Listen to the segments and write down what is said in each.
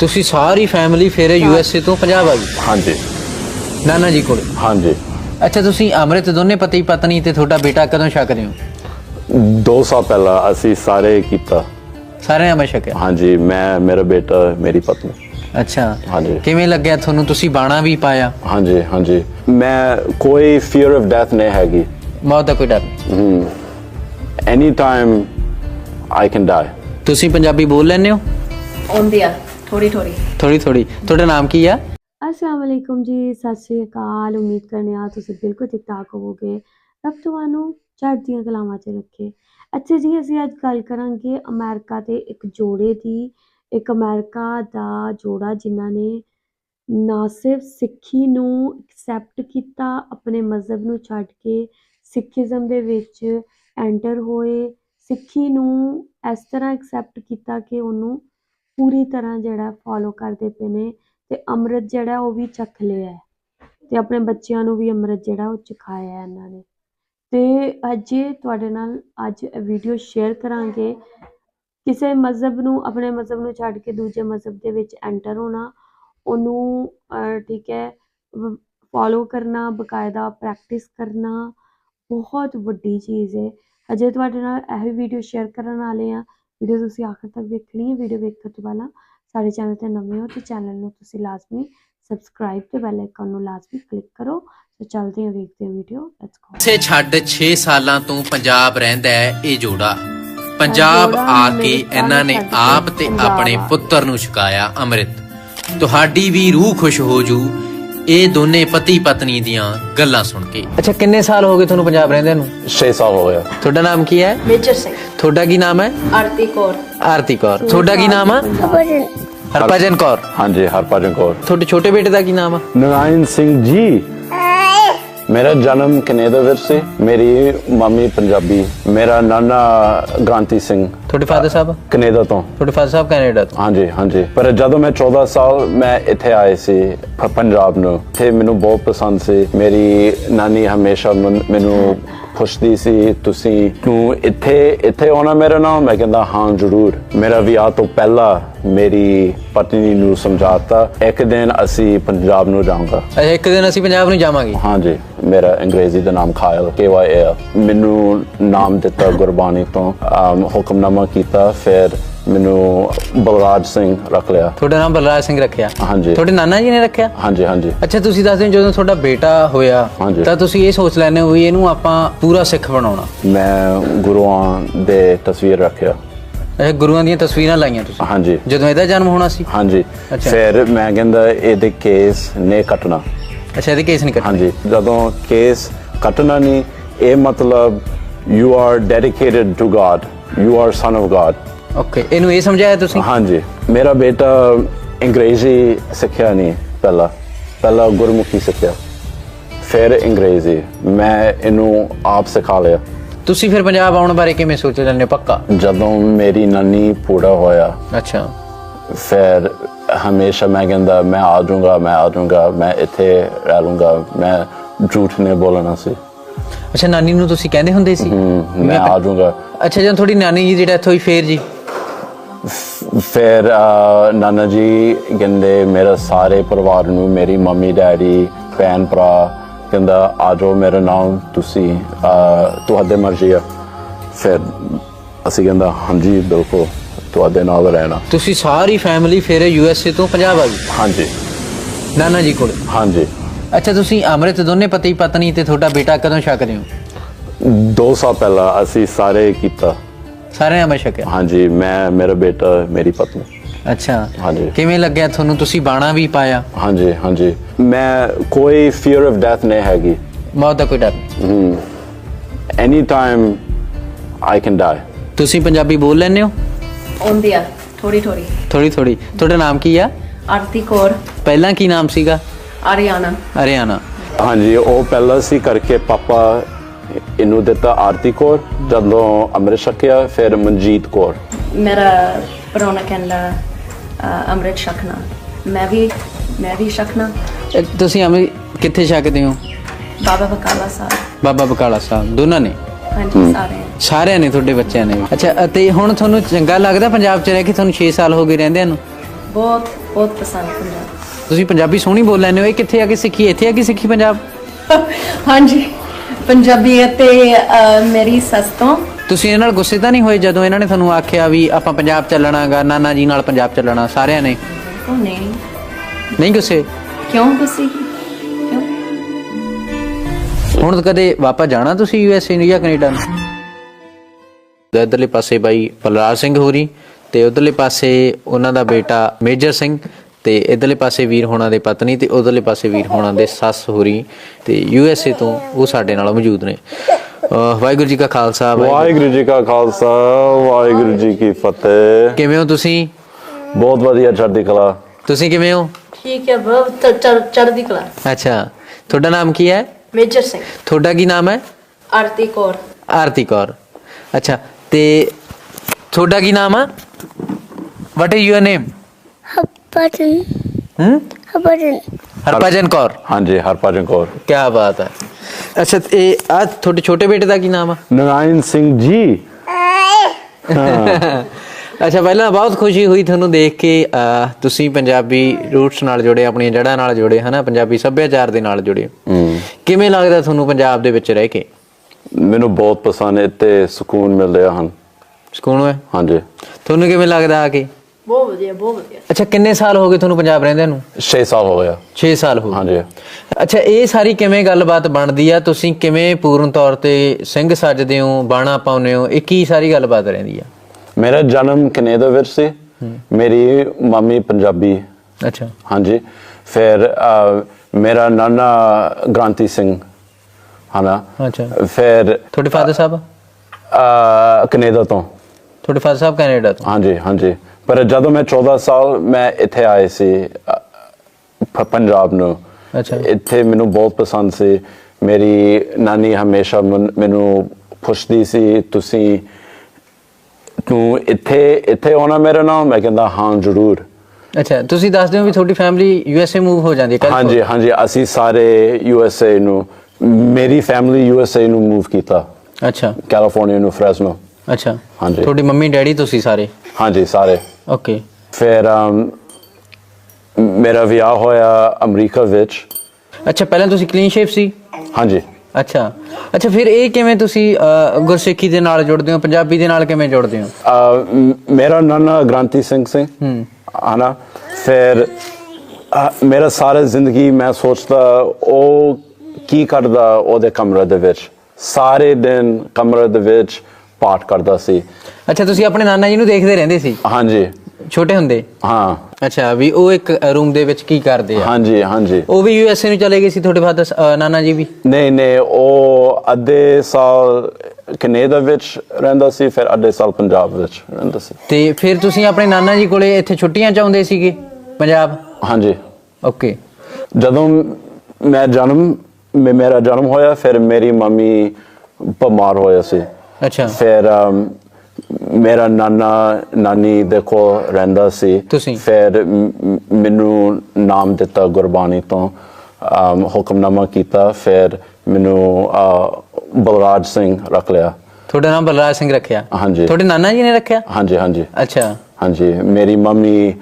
ਤੁਸੀਂ ਸਾਰੀ ਫੈਮਿਲੀ ਫਿਰ ਯੂ ਐਸ ਏ ਤੋਂ ਪੰਜਾਬ ਆ ਗਈ ਹਾਂਜੀ। ਨਾਨਾ ਜੀ ਕੋਲ? ਹਾਂਜੀ। ਅੱਛਾ ਤੁਸੀਂ ਅੰਮ੍ਰਿਤ ਦੋਨੇ ਪਤੀ ਪਤਨੀ ਤੇ ਤੁਹਾਡਾ ਬੇਟਾ ਕਦੋਂ ਛਕ ਰਹੇ ਹੋ? ਦੋ ਸਾਲ ਪਹਿਲਾਂ ਅਸੀਂ ਸਾਰੇ ਕੀਤਾ। ਸਾਰਿਆਂ ਨੇ ਛਕਿਆ? ਹਾਂਜੀ ਮੈਂ ਮੇਰਾ ਬੇਟਾ ਮੇਰੀ ਪਤਨੀ। ਅੱਛਾ। ਹਾਂਜੀ। ਕਿਵੇਂ ਲੱਗਿਆ ਤੁਹਾਨੂੰ? ਤੁਸੀਂ ਬਾਣਾ ਵੀ ਪਾਇਆ? ਹਾਂਜੀ ਹਾਂਜੀ। ਮੈਂ ਕੋਈ ਫੀਅਰ ਆਫ ਡੈਥ ਨਹੀਂ ਹੈਗੀ। ਮੌਤ ਦਾ ਕੋਈ ਡਰ ਨਹੀਂ? Any time I can die ਤੁਸੀਂ ਪੰਜਾਬੀ ਬੋਲ ਲੈਂਦੇ ਹੋ? ਆਉਂਦੀ ਆ। ਥੋੜੀ ਥੋੜੀ ਥੋੜੀ ਥੋੜੀ ਤੁਹਾਡਾ ਨਾਮ ਕੀ ਆ? ਅਸਲਾਮ ਵਾਲੇਕੁਮ ਜੀ ਸਤਿ ਸ਼੍ਰੀ ਅਕਾਲ। ਉਮੀਦ ਕਰਨੇ ਆ ਤੁਸੀਂ ਬਿਲਕੁਲ ਠੀਕ ਠਾਕ ਹੋਵੋਗੇ। ਰੱਬ ਤੁਹਾਨੂੰ ਚੜ੍ਹਦੀਆਂ ਕਲਾਵਾਂ 'ਚ ਰੱਖੇ। ਅੱਛਾ ਜੀ ਅਸੀਂ ਅੱਜ ਗੱਲ ਕਰਾਂਗੇ ਅਮਰੀਕਾ ਦੇ ਇੱਕ ਜੋੜੇ ਦੀ। ਇੱਕ ਅਮਰੀਕਾ ਦਾ ਜੋੜਾ ਜਿਨ੍ਹਾਂ ਨੇ ਨਾ ਸਿਰਫ ਸਿੱਖੀ ਨੂੰ ਐਕਸੈਪਟ ਕੀਤਾ ਆਪਣੇ ਮਜ਼ਹਬ ਨੂੰ ਛੱਡ ਕੇ ਸਿੱਖੀਜ਼ਮ ਦੇ ਵਿੱਚ ਐਂਟਰ ਹੋਏ। ਸਿੱਖੀ ਨੂੰ ਇਸ ਤਰ੍ਹਾਂ ਐਕਸੈਪਟ ਕੀਤਾ ਕਿ ਉਹਨੂੰ ਪੂਰੀ ਤਰ੍ਹਾਂ ਜਿਹੜਾ ਫੋਲੋ ਕਰਦੇ ਪਏ ਨੇ ਤੇ ਅੰਮ੍ਰਿਤ ਜਿਹੜਾ ਉਹ ਵੀ ਚੱਖ ਲਿਆ ਹੈ ਤੇ ਆਪਣੇ ਬੱਚਿਆਂ ਨੂੰ ਵੀ ਅੰਮ੍ਰਿਤ ਜਿਹੜਾ ਉਹ ਚਖਾਇਆ ਇਹਨਾਂ ਨੇ। ਤੇ ਅਜੇ ਤੁਹਾਡੇ ਨਾਲ ਅੱਜ ਵੀਡੀਓ ਸ਼ੇਅਰ ਕਰਾਂਗੇ। ਕਿਸੇ ਮਜ਼ਹਬ ਨੂੰ, ਆਪਣੇ ਮਜ਼ਹਬ ਨੂੰ ਛੱਡ ਕੇ ਦੂਜੇ ਮਜ਼ਹਬ ਦੇ ਵਿੱਚ ਐਂਟਰ ਹੋਣਾ, ਉਹਨੂੰ ਠੀਕ ਹੈ ਫੋਲੋ ਕਰਨਾ, ਬਕਾਇਦਾ ਪ੍ਰੈਕਟਿਸ ਕਰਨਾ, ਬਹੁਤ ਵੱਡੀ ਚੀਜ਼ ਹੈ। ਅਜੇ ਤੁਹਾਡੇ ਨਾਲ ਇਹ ਵੀਡੀਓ ਸ਼ੇਅਰ ਕਰਨ ਵਾਲੇ ਆ ਵੀਡੀਓ ਤੁਸੀਂ ਆਖਰ ਤੱਕ ਵੇਖਣੀ ਹੈ। ਵੀਡੀਓ ਵੇਖਣ ਤੋਂ ਪਹਿਲਾਂ ਸਾਡੇ ਚੈਨਲ ਤੇ ਨਵੇਂ ਹੋ ਤੇ ਚੈਨਲ ਨੂੰ ਤੁਸੀਂ ਲਾਜ਼ਮੀ ਸਬਸਕ੍ਰਾਈਬ ਤੇ ਬੈਲ ਆਈਕਨ ਨੂੰ ਲਾਜ਼ਮੀ ਕਲਿੱਕ ਕਰੋ। ਤੇ ਚੱਲਦੇ ਹਾਂ ਵੇਖਦੇ ਹਾਂ ਵੀਡੀਓ। ਲੈਟਸ ਗੋ ਸੇ ਛੱਡ 6 ਸਾਲਾਂ ਤੋਂ ਪੰਜਾਬ ਰਹਿੰਦਾ ਹੈ ਇਹ ਜੋੜਾ। ਪੰਜਾਬ ਆ ਕੇ ਇਹਨਾਂ ਨੇ ਆਪ ਤੇ ਆਪਣੇ। ਪੁੱਤਰ ਨੂੰ ਛਕਾਇਆ ਅੰਮ੍ਰਿਤ। ਤੁਹਾਡੀ ਵੀ ਰੂਹ ਖੁਸ਼ ਹੋ ਜੂ ਇਹ ਦੋਨੇ ਪਤੀ ਪਤਨੀ ਦੀਆਂ ਗੱਲਾਂ ਸੁਣ ਕੇ। ਅੱਛਾ ਕਿੰਨੇ ਸਾਲ ਹੋ ਗਏ ਤੁਹਾਨੂੰ ਪੰਜਾਬ ਰਹਿੰਦੇ ਨੂੰ? 6 ਸਾਲ ਹੋ ਗਿਆ ਤੁਹਾਡਾ ਨਾਮ ਕੀ ਹੈ? ਮੇਜਰ ਸਿੰਘ। ਤੁਹਾਡਾ ਕੀ ਨਾਮ ਹੈ? ਆਰਤੀ ਕੌਰ। ਆਰਤੀ ਕੌਰ। ਤੁਹਾਡਾ ਕੀ ਨਾਮ ਆ? ਹਰਭਜਨ। ਕੌਰ। ਹਾਂਜੀ ਹਰਪਜਨ ਕੌਰ। ਤੁਹਾਡੇ ਛੋਟੇ ਬੇਟੇ ਦਾ ਕੀ ਨਾਮ ਆ? ਨਰਾਇਣ ਸਿੰਘ ਜੀ। ਮੇਰਾ ਜਨਮ ਕੈਨੇਡਾ ਵਿੱਚ ਸੀ। ਮੇਰੀ ਮੰਮੀ ਪੰਜਾਬੀ। ਮੇਰਾ ਨਾਨਾ ਗ੍ਰਾਂਤੀ ਸਿੰਘ। ਤੁਹਾਡੇ ਫਾਦਰ ਸਾਹਿਬ? ਕੈਨੇਡਾ ਤੋਂ। ਤੁਹਾਡੇ ਫਾਦਰ ਸਾਹਿਬ ਕੈਨੇਡਾ ਤੋਂ? ਹਾਂਜੀ ਹਾਂਜੀ। ਪਰ ਜਦੋਂ ਮੈਂ 14 ਸਾਲ ਮੈਂ ਇੱਥੇ ਆਏ ਸੀ ਪੰਜਾਬ ਨੂੰ ਤੇ ਮੈਨੂੰ ਬਹੁਤ ਪਸੰਦ ਸੀ। ਮੇਰੀ ਨਾਨੀ ਹਮੇਸ਼ਾ ਮੈਨੂੰ ਪੁੱਛਦੀ ਸੀ ਤੁਸੀਂ ਤੂੰ ਇੱਥੇ ਇੱਥੇ ਆਉਣਾ ਮੇਰੇ ਨਾਲ ਮੈਂ ਕਹਿੰਦਾ ਹਾਂ ਜ਼ਰੂਰ। ਮੇਰਾ ਵਿਆਹ ਤੋਂ ਪਹਿਲਾਂ ਮੇਰੀ ਪਤਨੀ ਨੂੰ ਸਮਝਾਤਾ ਇੱਕ ਦਿਨ ਅਸੀਂ ਪੰਜਾਬ ਨੂੰ ਜਾਵਾਂਗਾ। ਅੱਛਾ ਇੱਕ ਦਿਨ ਅਸੀਂ ਪੰਜਾਬ ਨੂੰ ਜਾਵਾਂਗੇ? ਹਾਂਜੀ ਮੇਰਾ ਅੰਗਰੇਜ਼ੀ ਦਾ ਨਾਮ ਖਾਇਲ ਕੇ ਵਾਈ ਮੈਨੂੰ ਨਾਮ ਦਿੱਤਾ ਗੁਰਬਾਣੀ ਤੋਂ ਹੁਕਮਨਾਮਾ ਕੀਤਾ ਫਿਰ ਮੈਨੂੰ ਬਲਰਾਜ ਸਿੰਘ ਰੱਖ ਲਿਆ। ਤੁਹਾਡਾ ਨਾਮ ਬਲਰਾਜ ਸਿੰਘ ਰੱਖਿਆ? ਹਾਂਜੀ। ਤੁਹਾਡੇ ਨਾਨਾ ਜੀ ਨੇ ਰੱਖਿਆ? ਹਾਂਜੀ ਹਾਂਜੀ। ਅੱਛਾ ਤੁਸੀਂ ਦੱਸਦੇ ਜਦੋਂ ਤੁਹਾਡਾ ਬੇਟਾ ਹੋਇਆ ਹਾਂਜੀ। ਤਾਂ ਤੁਸੀਂ ਇਹ ਸੋਚ ਲੈਂਦੇ ਹੋ ਵੀ ਇਹਨੂੰ ਆਪਾਂ ਪੂਰਾ ਸਿੱਖ ਬਣਾਉਣਾ। ਮੈਂ ਗੁਰੂਆਂ ਦੇ ਤਸਵੀਰ ਰੱਖਿਆ। ਇਹ ਗੁਰੂਆਂ ਦੀਆਂ ਤਸਵੀਰਾਂ ਲਾਈਆਂ ਤੁਸੀਂ? ਹਾਂਜੀ। ਜਦੋਂ ਇਹਦਾ ਜਨਮ ਹੋਣਾ ਸੀ? ਹਾਂਜੀ। ਅੱਛਾ। ਫਿਰ ਮੈਂ ਕਹਿੰਦਾ ਇਹਦੇ ਕੇਸ ਨੇ ਕੱਟਣਾ। ਅੱਛਾ ਇਹਦੇ ਕੇਸ ਨਹੀਂ ਕੱਟਣੇ। ਹਾਂਜੀ। ਜਦੋਂ ਕੇਸ ਕੱਟਣਾ ਨਹੀਂ ਇਹ ਮਤਲਬ you are dedicated to God you are son of God okay ਇਹਨੂੰ ਇਹ ਸਮਝਾਇਆ ਤੁਸੀਂ? ਹਾਂਜੀ ਮੇਰਾ ਬੇਟਾ ਅੰਗਰੇਜ਼ੀ ਸਿੱਖਿਆ ਨਹੀਂ ਪਹਿਲਾਂ ਪਹਿਲਾਂ ਗੁਰਮੁਖੀ ਸਿੱਖਿਆ ਫਿਰ ਅੰਗਰੇਜ਼ੀ ਮੈਂ ਇਹਨੂੰ ਆਪ ਸਿਖਾ ਲਿਆ। ਤੁਸੀਂ ਫਿਰ ਪੰਜਾਬ ਆਉਣ ਬਾਰੇ ਕਿਵੇਂ ਸੋਚ ਲੈਂਦੇ ਹੋ? ਪੱਕਾ? ਜਦੋਂ ਮੇਰੀ ਨਾਨੀ ਪੂਰਾ ਹੋਇਆ ਅੱਛਾ। ਫਿਰ ਹਮੇਸ਼ਾ ਮੈਂ ਕਹਿੰਦਾ ਮੈਂ ਆ ਜਾਊਂਗਾ ਮੈਂ ਆ ਜਾਊਂਗਾ ਮੈਂ ਇੱਥੇ ਰਹਿ ਲੂੰਗਾ ਮੈਂ ਝੂਠ ਨਹੀਂ ਬੋਲਣਾ ਸੀ। ਅੱਛਾ ਨਾਨੀ ਨੂੰ ਤੁਸੀਂ ਕਹਿੰਦੇ ਹੁੰਦੇ ਸੀ? ਮੈਂ ਆ ਜਾਊਂਗਾ। ਅੱਛਾ ਜਦੋਂ ਤੁਹਾਡੀ ਨਾਨੀ ਜੀ ਦੀ ਡੈਥ ਹੋਈ ਫੇਰ ਜੀ। ਫਿਰ ਨਾਨਾ ਜੀ ਕਹਿੰਦੇ ਮੇਰੇ ਸਾਰੇ ਪਰਿਵਾਰ ਨੂੰ ਮੇਰੀ ਮੰਮੀ ਡੈਡੀ ਭੈਣ ਭਰਾ ਕਹਿੰਦਾ ਆ ਜਾਓ ਮੇਰੇ ਨਾਲ ਤੁਸੀਂ ਤੁਹਾਡੇ ਮਰਜ਼ੀ ਆ। ਫਿਰ ਅਸੀਂ ਕਹਿੰਦਾ ਹਾਂਜੀ ਬਿਲਕੁਲ ਤੁਹਾਡੇ ਨਾਲ ਰਹਿਣਾ। ਤੁਸੀਂ ਸਾਰੀ ਫੈਮਿਲੀ ਫਿਰ ਯੂ ਐਸ ਏ ਤੋਂ ਪੰਜਾਬ ਆ ਗਈ ਹਾਂਜੀ। ਨਾਨਾ ਜੀ ਕੋਲ? ਹਾਂਜੀ। ਅੱਛਾ ਤੁਸੀਂ ਅੰਮ੍ਰਿਤ ਦੋਨੇ ਪਤੀ ਪਤਨੀ ਤੇ ਤੁਹਾਡਾ ਬੇਟਾ ਕਦੋਂ ਛਕ ਰਹੇ ਹੋ? ਦੋ ਸਾਲ ਪਹਿਲਾਂ ਅਸੀਂ ਸਾਰੇ ਕੀਤਾ। ਸਾਰਿਆਂ ਨੇ ਛਕਿਆ ਹਾਂਜੀ ਮੈਂ ਮੇਰਾ ਬੇਟਾ ਮੇਰੀ ਪਤਨੀ। ਅੱਛਾ। ਹਾਂਜੀ। ਕਿਵੇਂ ਲੱਗਿਆ ਤੁਹਾਨੂੰ? ਤੁਸੀਂ ਬਾਣਾ ਵੀ ਪਾਇਆ? ਹਾਂਜੀ ਹਾਂਜੀ। ਮੈਂ ਕੋਈ ਫੀਅਰ ਆਫ ਡੈਥ ਨਹੀਂ ਹੈਗੀ। ਮੌਤ ਦਾ ਕੋਈ ਡਰ ਨਹੀਂ। Any time I can die ਤੁਸੀਂ ਪੰਜਾਬੀ ਬੋਲ ਲੈਂਦੇ ਹੋ? ਆਉਂਦੀ ਆ ਥੋੜੀ ਥੋੜੀ ਥੋੜੀ ਥੋੜੀ ਤੁਹਾਡਾ ਨਾਮ ਕੀ ਆ? ਆਰਤੀ ਕੌਰ। ਪਹਿਲਾਂ ਕੀ ਨਾਮ ਸੀਗਾ? ਆਰੀਆਨਾ। ਹਰਿਆਣਾ ਹਾਂਜੀ ਉਹ ਪਹਿਲਾਂ ਸੀ ਕਰਕੇ ਪਾਪਾ ਇਹਨੂੰ ਦਿੱਤਾ ਆਰਤੀ ਕੌਰ ਜਦੋਂ ਅੰਮ੍ਰਿਤ ਛਕਿਆ ਫਿਰ ਮਨਜੀਤ ਕੌਰ। ਮੇਰਾ ਪਰੋਣਾ ਕਹਿੰਦਾ ਅੰਮ੍ਰਿਤ ਛਕਣਾ। ਮੈਂ ਵੀ ਮੈਂ ਵੀ ਛਕਣਾ। ਇਹ ਤੁਸੀਂ ਅੰਮ੍ਰਿਤ ਕਿੱਥੇ ਛਕਦੇ ਹੋ? ਬਾਬਾ ਬਕਾਲਾ ਸਾਹਿਬ। ਬਾਬਾ ਬਕਾਲਾ ਸਾਹਿਬ ਦੋਨਾਂ ਨੇ? ਹਾਂਜੀ ਸਾਰੇ ਸਾਰਿਆਂ ਨੇ। ਤੁਹਾਡੇ ਬੱਚਿਆਂ ਨੇ। ਅੱਛਾ ਅਤੇ ਹੁਣ ਤੁਹਾਨੂੰ ਚੰਗਾ ਲੱਗਦਾ ਪੰਜਾਬ 'ਚ ਰਹਿ ਕੇ? ਤੁਹਾਨੂੰ 6 ਸਾਲ ਹੋ ਗਏ ਰਹਿੰਦਿਆਂ ਨੂੰ। ਬਹੁਤ ਬਹੁਤ ਪਸੰਦ ਪੰਜਾਬ। ਤੁਸੀਂ ਪੰਜਾਬੀ ਸੋਹਣੀ ਬੋਲ ਲੈਂਦੇ ਹੋ ਇਹ ਕਿੱਥੇ ਆ ਕੇ ਸਿੱਖੀ? ਇੱਥੇ ਆ ਕੇ ਸਿੱਖੀ ਪੰਜਾਬ? ਹਾਂਜੀ। ਪੰਜਾਬੀ ਅਤੇ ਅਹ, ਮੇਰੀ ਸੱਸ ਤੋਂ। ਤੁਸੀਂ ਇਹਨਾਂ ਨਾਲ ਗੁੱਸੇ ਤਾਂ ਨਹੀਂ ਹੋਏ ਜਦੋਂ ਇਹਨਾਂ ਨੇ ਤੁਹਾਨੂੰ ਆਖਿਆ ਵੀ ਆਪਾਂ ਪੰਜਾਬ ਚੱਲਣਾਗਾ ਨਾਨਾ ਜੀ ਨਾਲ ਪੰਜਾਬ ਚੱਲਣਾ ਸਾਰਿਆਂ ਨੇ? ਉਹ ਨਹੀਂ। ਨਹੀਂ ਗੁੱਸੇ? ਕਿਉਂ ਗੁੱਸੇ? ਕਿਉਂ? ਹੁਣ ਕਦੇ ਵਾਪਸ ਜਾਣਾ ਤੁਸੀਂ ਯੂ ਐਸ ਏ ਨੂੰ ਜਾਂ ਕੈਨੇਡਾ ਨੂੰ? ਤੇ ਇਧਰਲੇ ਪਾਸੇ ਬਾਈ ਬਲਰਾਜ ਸਿੰਘ ਹੋਰੀ ਤੇ ਉਧਰਲੇ ਪਾਸੇ ਉਹਨਾਂ ਦਾ ਬੇਟਾ ਮੇਜਰ ਸਿੰਘ ਤੇ ਇਧਰਲੇ ਪਾਸੇ ਵੀਰ ਹੋਣਾ ਦੇ ਪਤਨੀ ਤੇ ਉਧਰਲੇ ਪਾਸੇ ਵੀਰ ਹੋਣਾ ਦੇ ਸੱਸ ਹੋਰੀ ਤੇ ਯੂ ਐਸ ਏ ਤੋਂ ਉਹ ਸਾਡੇ ਨਾਲ ਮੌਜੂਦ ਨੇ। ਵਾਹਿਗੁਰੂ ਜੀ ਕਾ ਖਾਲਸਾ ਵਾਹਿਗੁਰੂ- ਜੀ ਕਾ ਖਾਲਸਾ ਵਾਹਿਗੁਰੂ ਜੀ ਕੀ ਫਤਿਹ। ਕਿਵੇਂ ਹੋ ਤੁਸੀਂ? ਬਹੁਤ ਵਧੀਆ ਚੜ੍ਹਦੀ ਕਲਾ। ਤੁਸੀਂ ਕਿਵੇਂ ਹੋ? ਠੀਕ ਹੈ ਬਹੁਤ ਚੜ੍ਹ- ਚੜ੍ਹਦੀ ਕਲਾ। ਅੱਛਾ ਤੁਹਾਡਾ ਨਾਮ ਕੀ ਹੈ? ਮੇਜਰ ਸਿੰਘ। ਤੁਹਾਡਾ ਕੀ ਨਾਮ ਹੈ? ਆਰਤੀ ਕੌਰ। ਆਰਤੀ ਕੌਰ। ਅੱਛਾ ਤੇ ਤੁਹਾਡਾ ਕੀ ਨਾਮ ਆ? What is your name A button. Harbhajan. Kaur. ਹਾਂਜੀ ਹਰਭਜਨ ਕੌਰ। ਕੀ ਬਾਤ ਹੈ। ਅੱਛਾ ਤੇ ਇਹ ਆ ਤੁਹਾਡੇ ਛੋਟੇ ਬੇਟੇ ਦਾ ਕੀ ਨਾਮ ਆ? ਨਰਾਇਣ ਸਿੰਘ ਜੀ। ਅੱਛਾ ਪਹਿਲਾਂ ਬਹੁਤ ਖੁਸ਼ੀ ਹੋਈ ਤੁਹਾਨੂੰ ਦੇਖ ਕੇ ਅਹ, ਤੁਸੀਂ ਪੰਜਾਬੀ ਰੂਟਸ ਨਾਲ ਜੁੜੇ ਆਪਣੀਆਂ ਜੜ੍ਹਾਂ ਨਾਲ ਜੁੜੇ ਹਨਾ? ਪੰਜਾਬੀ ਸੱਭਿਆਚਾਰ ਦੇ ਨਾਲ ਜੁੜੇ ਕਿਵੇਂ ਲੱਗਦਾ ਤੁਹਾਨੂੰ ਪੰਜਾਬ ਦੇ ਵਿੱਚ ਰਹਿ ਕੇ? ਮੈਨੂੰ ਬਹੁਤ ਪਸੰਦ ਹੈ ਤੇ ਸਕੂਨ ਮਿਲ ਰਿਹਾ ਹਨ। ਸਕੂਨ ਹੈ ਹਾਂਜੀ। ਤੁਹਾਨੂੰ ਕਿਵੇਂ ਲੱਗਦਾ ਆ ਕੇ? ਬਹੁਤ ਵਧੀਆ ਬਹੁਤ ਵਧੀਆ। ਅੱਛਾ ਕਿੰਨੇ ਸਾਲ ਹੋ ਗਏ ਤੁਹਾਨੂੰ ਪੰਜਾਬ ਰਹਿੰਦਿਆਂ ਨੂੰ? 6 ਸਾਲ ਹੋ ਗਿਆ 6 ਸਾਲ ਹੋ ਗਏ। ਹਾਂਜੀ। ਅੱਛਾ ਇਹ ਸਾਰੀ ਕਿਵੇਂ ਗੱਲਬਾਤ ਬਣਦੀ ਆ? ਤੁਸੀਂ ਕਿਵੇਂ ਪੂਰਨ ਤੌਰ ਤੇ ਸਿੰਘ ਸੱਜਦੇ ਹੋ ਬਾਣਾ ਪਾਉਂਦੇ ਹੋ? ਇਹ ਕੀ ਸਾਰੀ ਗੱਲਬਾਤ ਰਹਿੰਦੀ ਆ? ਮੇਰਾ ਜਨਮ ਕੈਨੇਡਾ ਵਿੱਚ ਸੀ? ਮੇਰੀ ਮੰਮੀ ਪੰਜਾਬੀ। ਅੱਛਾ। ਹਾਂਜੀ। ਫਿਰ ਮੇਰਾ ਨਾਨਾ ਗ੍ਰਾਂਤੀ ਸਿੰਘ। ਹਨਾ? ਅੱਛਾ। ਫਿਰ ਤੁਹਾਡੇ ਫਾਦਰ ਸਾਹਿਬ? ਕੈਨੇਡਾ ਤੋਂ। ਤੁਹਾਡੇ ਫਾਦਰ ਸਾਹਿਬ ਕੈਨੇਡਾ ਤੋਂ? ਹਾਂਜੀ ਹਾਂਜੀ। ਪਰ ਜਦੋਂ ਮੈਂ 14 ਸਾਲ ਮੈਂ ਇੱਥੇ ਆਏ ਸੀ ਪ- ਪੰਜਾਬ ਨੂੰ। ਅੱਛਾ। ਇੱਥੇ ਮੈਨੂੰ ਬਹੁਤ ਪਸੰਦ ਸੀ। ਮੇਰੀ ਨਾਨੀ ਹਮੇਸ਼ਾ ਮਨ- ਮੈਨੂੰ ਪੁੱਛਦੀ ਸੀ ਤੁਸੀਂ ਤੂੰ ਇੱਥੇ ਇੱਥੇ ਆਉਣਾ ਮੇਰੇ ਨਾਲ? ਮੈਂ ਕਹਿੰਦਾ ਹਾਂ ਜ਼ਰੂਰ। ਅੱਛਾ ਤੁਸੀਂ ਦੱਸਦੇ ਹੋ ਵੀ ਤੁਹਾਡੀ family U S A move ਹੋ ਜਾਂਦੀ ਹੈ ਹਾਂਜੀ ਹਾਂਜੀ ਅਸੀਂ ਸਾਰੇ ਯੂ ਐਸ ਏ ਨੂੰ ਮੇਰੀ ਫੈਮਿਲੀ ਯੂ ਐਸ ਏ ਨੂੰ ਮੂਵ ਕੀਤਾ। ਅੱਛਾ। ਕੈਲੀਫੋਰਨੀਆ ਨੂੰ ਫ੍ਰੈਸਨੋ ਅੱਛਾ। ਹਾਂਜੀ। ਤੁਹਾਡੀ ਮੰਮੀ ਡੈਡੀ ਤੁਸੀਂ ਸਾਰੇ? ਹਾਂਜੀ ਸਾਰੇ। ਓਕੇ ਫਿਰ ਅਮ, ਮੇਰਾ ਵਿਆਹ ਹੋਇਆ ਅਮਰੀਕਾ ਵਿੱਚ। ਅੱਛਾ ਪਹਿਲਾਂ ਤੁਸੀਂ ਕਲੀਨ ਸ਼ੇਪ ਸੀ? ਹਾਂਜੀ। ਅੱਛਾ। ਅੱਛਾ ਫਿਰ ਇਹ ਕਿਵੇਂ ਤੁਸੀਂ ਅਹ, ਗੁਰਸਿੱਖੀ ਦੇ ਨਾਲ ਜੁੜਦੇ ਹੋ ਪੰਜਾਬੀ ਦੇ ਨਾਲ ਕਿਵੇਂ ਜੁੜਦੇ ਹੋ? ਅਹ, ਮ- ਮੇਰਾ ਨਾਨਾ ਗ੍ਰਾਂਤੀ ਸਿੰਘ ਸੀ। ਹੂੰ। ਹਨਾ? ਫਿਰ ਅਹ, ਮੇਰਾ ਸਾਰਾ ਜ਼ਿੰਦਗੀ ਮੈਂ ਸੋਚਦਾ ਉਹ ਕੀ ਕਰਦਾ ਉਹਦੇ ਕਮਰੇ ਦੇ ਵਿੱਚ? ਸਾਰੇ ਦਿਨ ਕਮਰੇ ਦੇ ਵਿੱਚ ਪਾਠ ਕਰਦਾ ਸੀ। ਅੱਛਾ ਤੁਸੀਂ ਆਪਣੇ ਨਾਨਾ ਜੀ ਨੂੰ ਦੇਖਦੇ ਰਹਿੰਦੇ ਸੀ? ਹਾਂਜੀ। ਛੋਟੇ ਹੁੰਦੇ? ਹਾਂ। ਅੱਛਾ ਵੀ ਉਹ ਇੱਕ ਰੂਮ ਦੇ ਵਿੱਚ ਕੀ ਕਰਦੇ ਆ? ਹਾਂਜੀ ਹਾਂਜੀ। ਉਹ ਵੀ ਯੂ ਐਸ ਏ ਨੂੰ ਚਲੇ ਗਏ ਸੀ ਤੁਹਾਡੇ ਫਾਦਰ ਨਾਨਾ ਜੀ ਵੀ? ਨਹੀਂ ਨਹੀਂ ਉਹ ਅੱਧੇ ਸਾਲ ਕੈਨੇਡਾ ਵਿੱਚ ਰਹਿੰਦਾ ਸੀ ਫਿਰ ਅੱਧੇ ਸਾਲ ਪੰਜਾਬ ਵਿੱਚ ਰਹਿੰਦਾ ਸੀ। ਤੇ ਫਿਰ ਤੁਸੀਂ ਆਪਣੇ ਨਾਨਾ ਜੀ ਕੋਲੇ ਇੱਥੇ ਛੁੱਟੀਆਂ ਚ ਆਉਂਦੇ ਸੀਗੇ ਪੰਜਾਬ? ਹਾਂਜੀ। ਓਕੇ। ਜਦੋਂ ਮੈਂ ਜਨਮ ਮੇਰਾ ਜਨਮ ਹੋਇਆ ਫਿਰ ਮੇਰੀ ਮੰਮੀ ਬਿਮਾਰ ਹੋਇਆ ਸੀ। ਅੱਛਾ। ਫਿਰ ਮੇਰਾ ਨਾਨਾ ਨਾਨੀ ਦੇ ਕੋਲ ਰਹਿੰਦਾ ਸੀ। ਤੁਸੀਂ? ਫਿਰ ਮ- ਮੈਨੂੰ ਨਾਮ ਦਿੱਤਾ ਗੁਰਬਾਣੀ ਤੋਂ। ਅਮ, ਹੁਕਮਨਾਮਾ ਕੀਤਾ। ਫਿਰ ਮੈਨੂੰ ਅ, ਬਲਰਾਜ ਸਿੰਘ ਰੱਖ ਲਿਆ। ਤੁਹਾਡਾ ਨਾਮ ਬਲਰਾਜ ਸਿੰਘ ਰੱਖਿਆ? ਹਾਂਜੀ। ਤੁਹਾਡੇ ਨਾਨਾ ਜੀ ਨੇ ਰੱਖਿਆ? ਹਾਂਜੀ ਹਾਂਜੀ। ਅੱਛਾ। ਹਾਂਜੀ। ਮੇਰੀ ਮੰਮੀ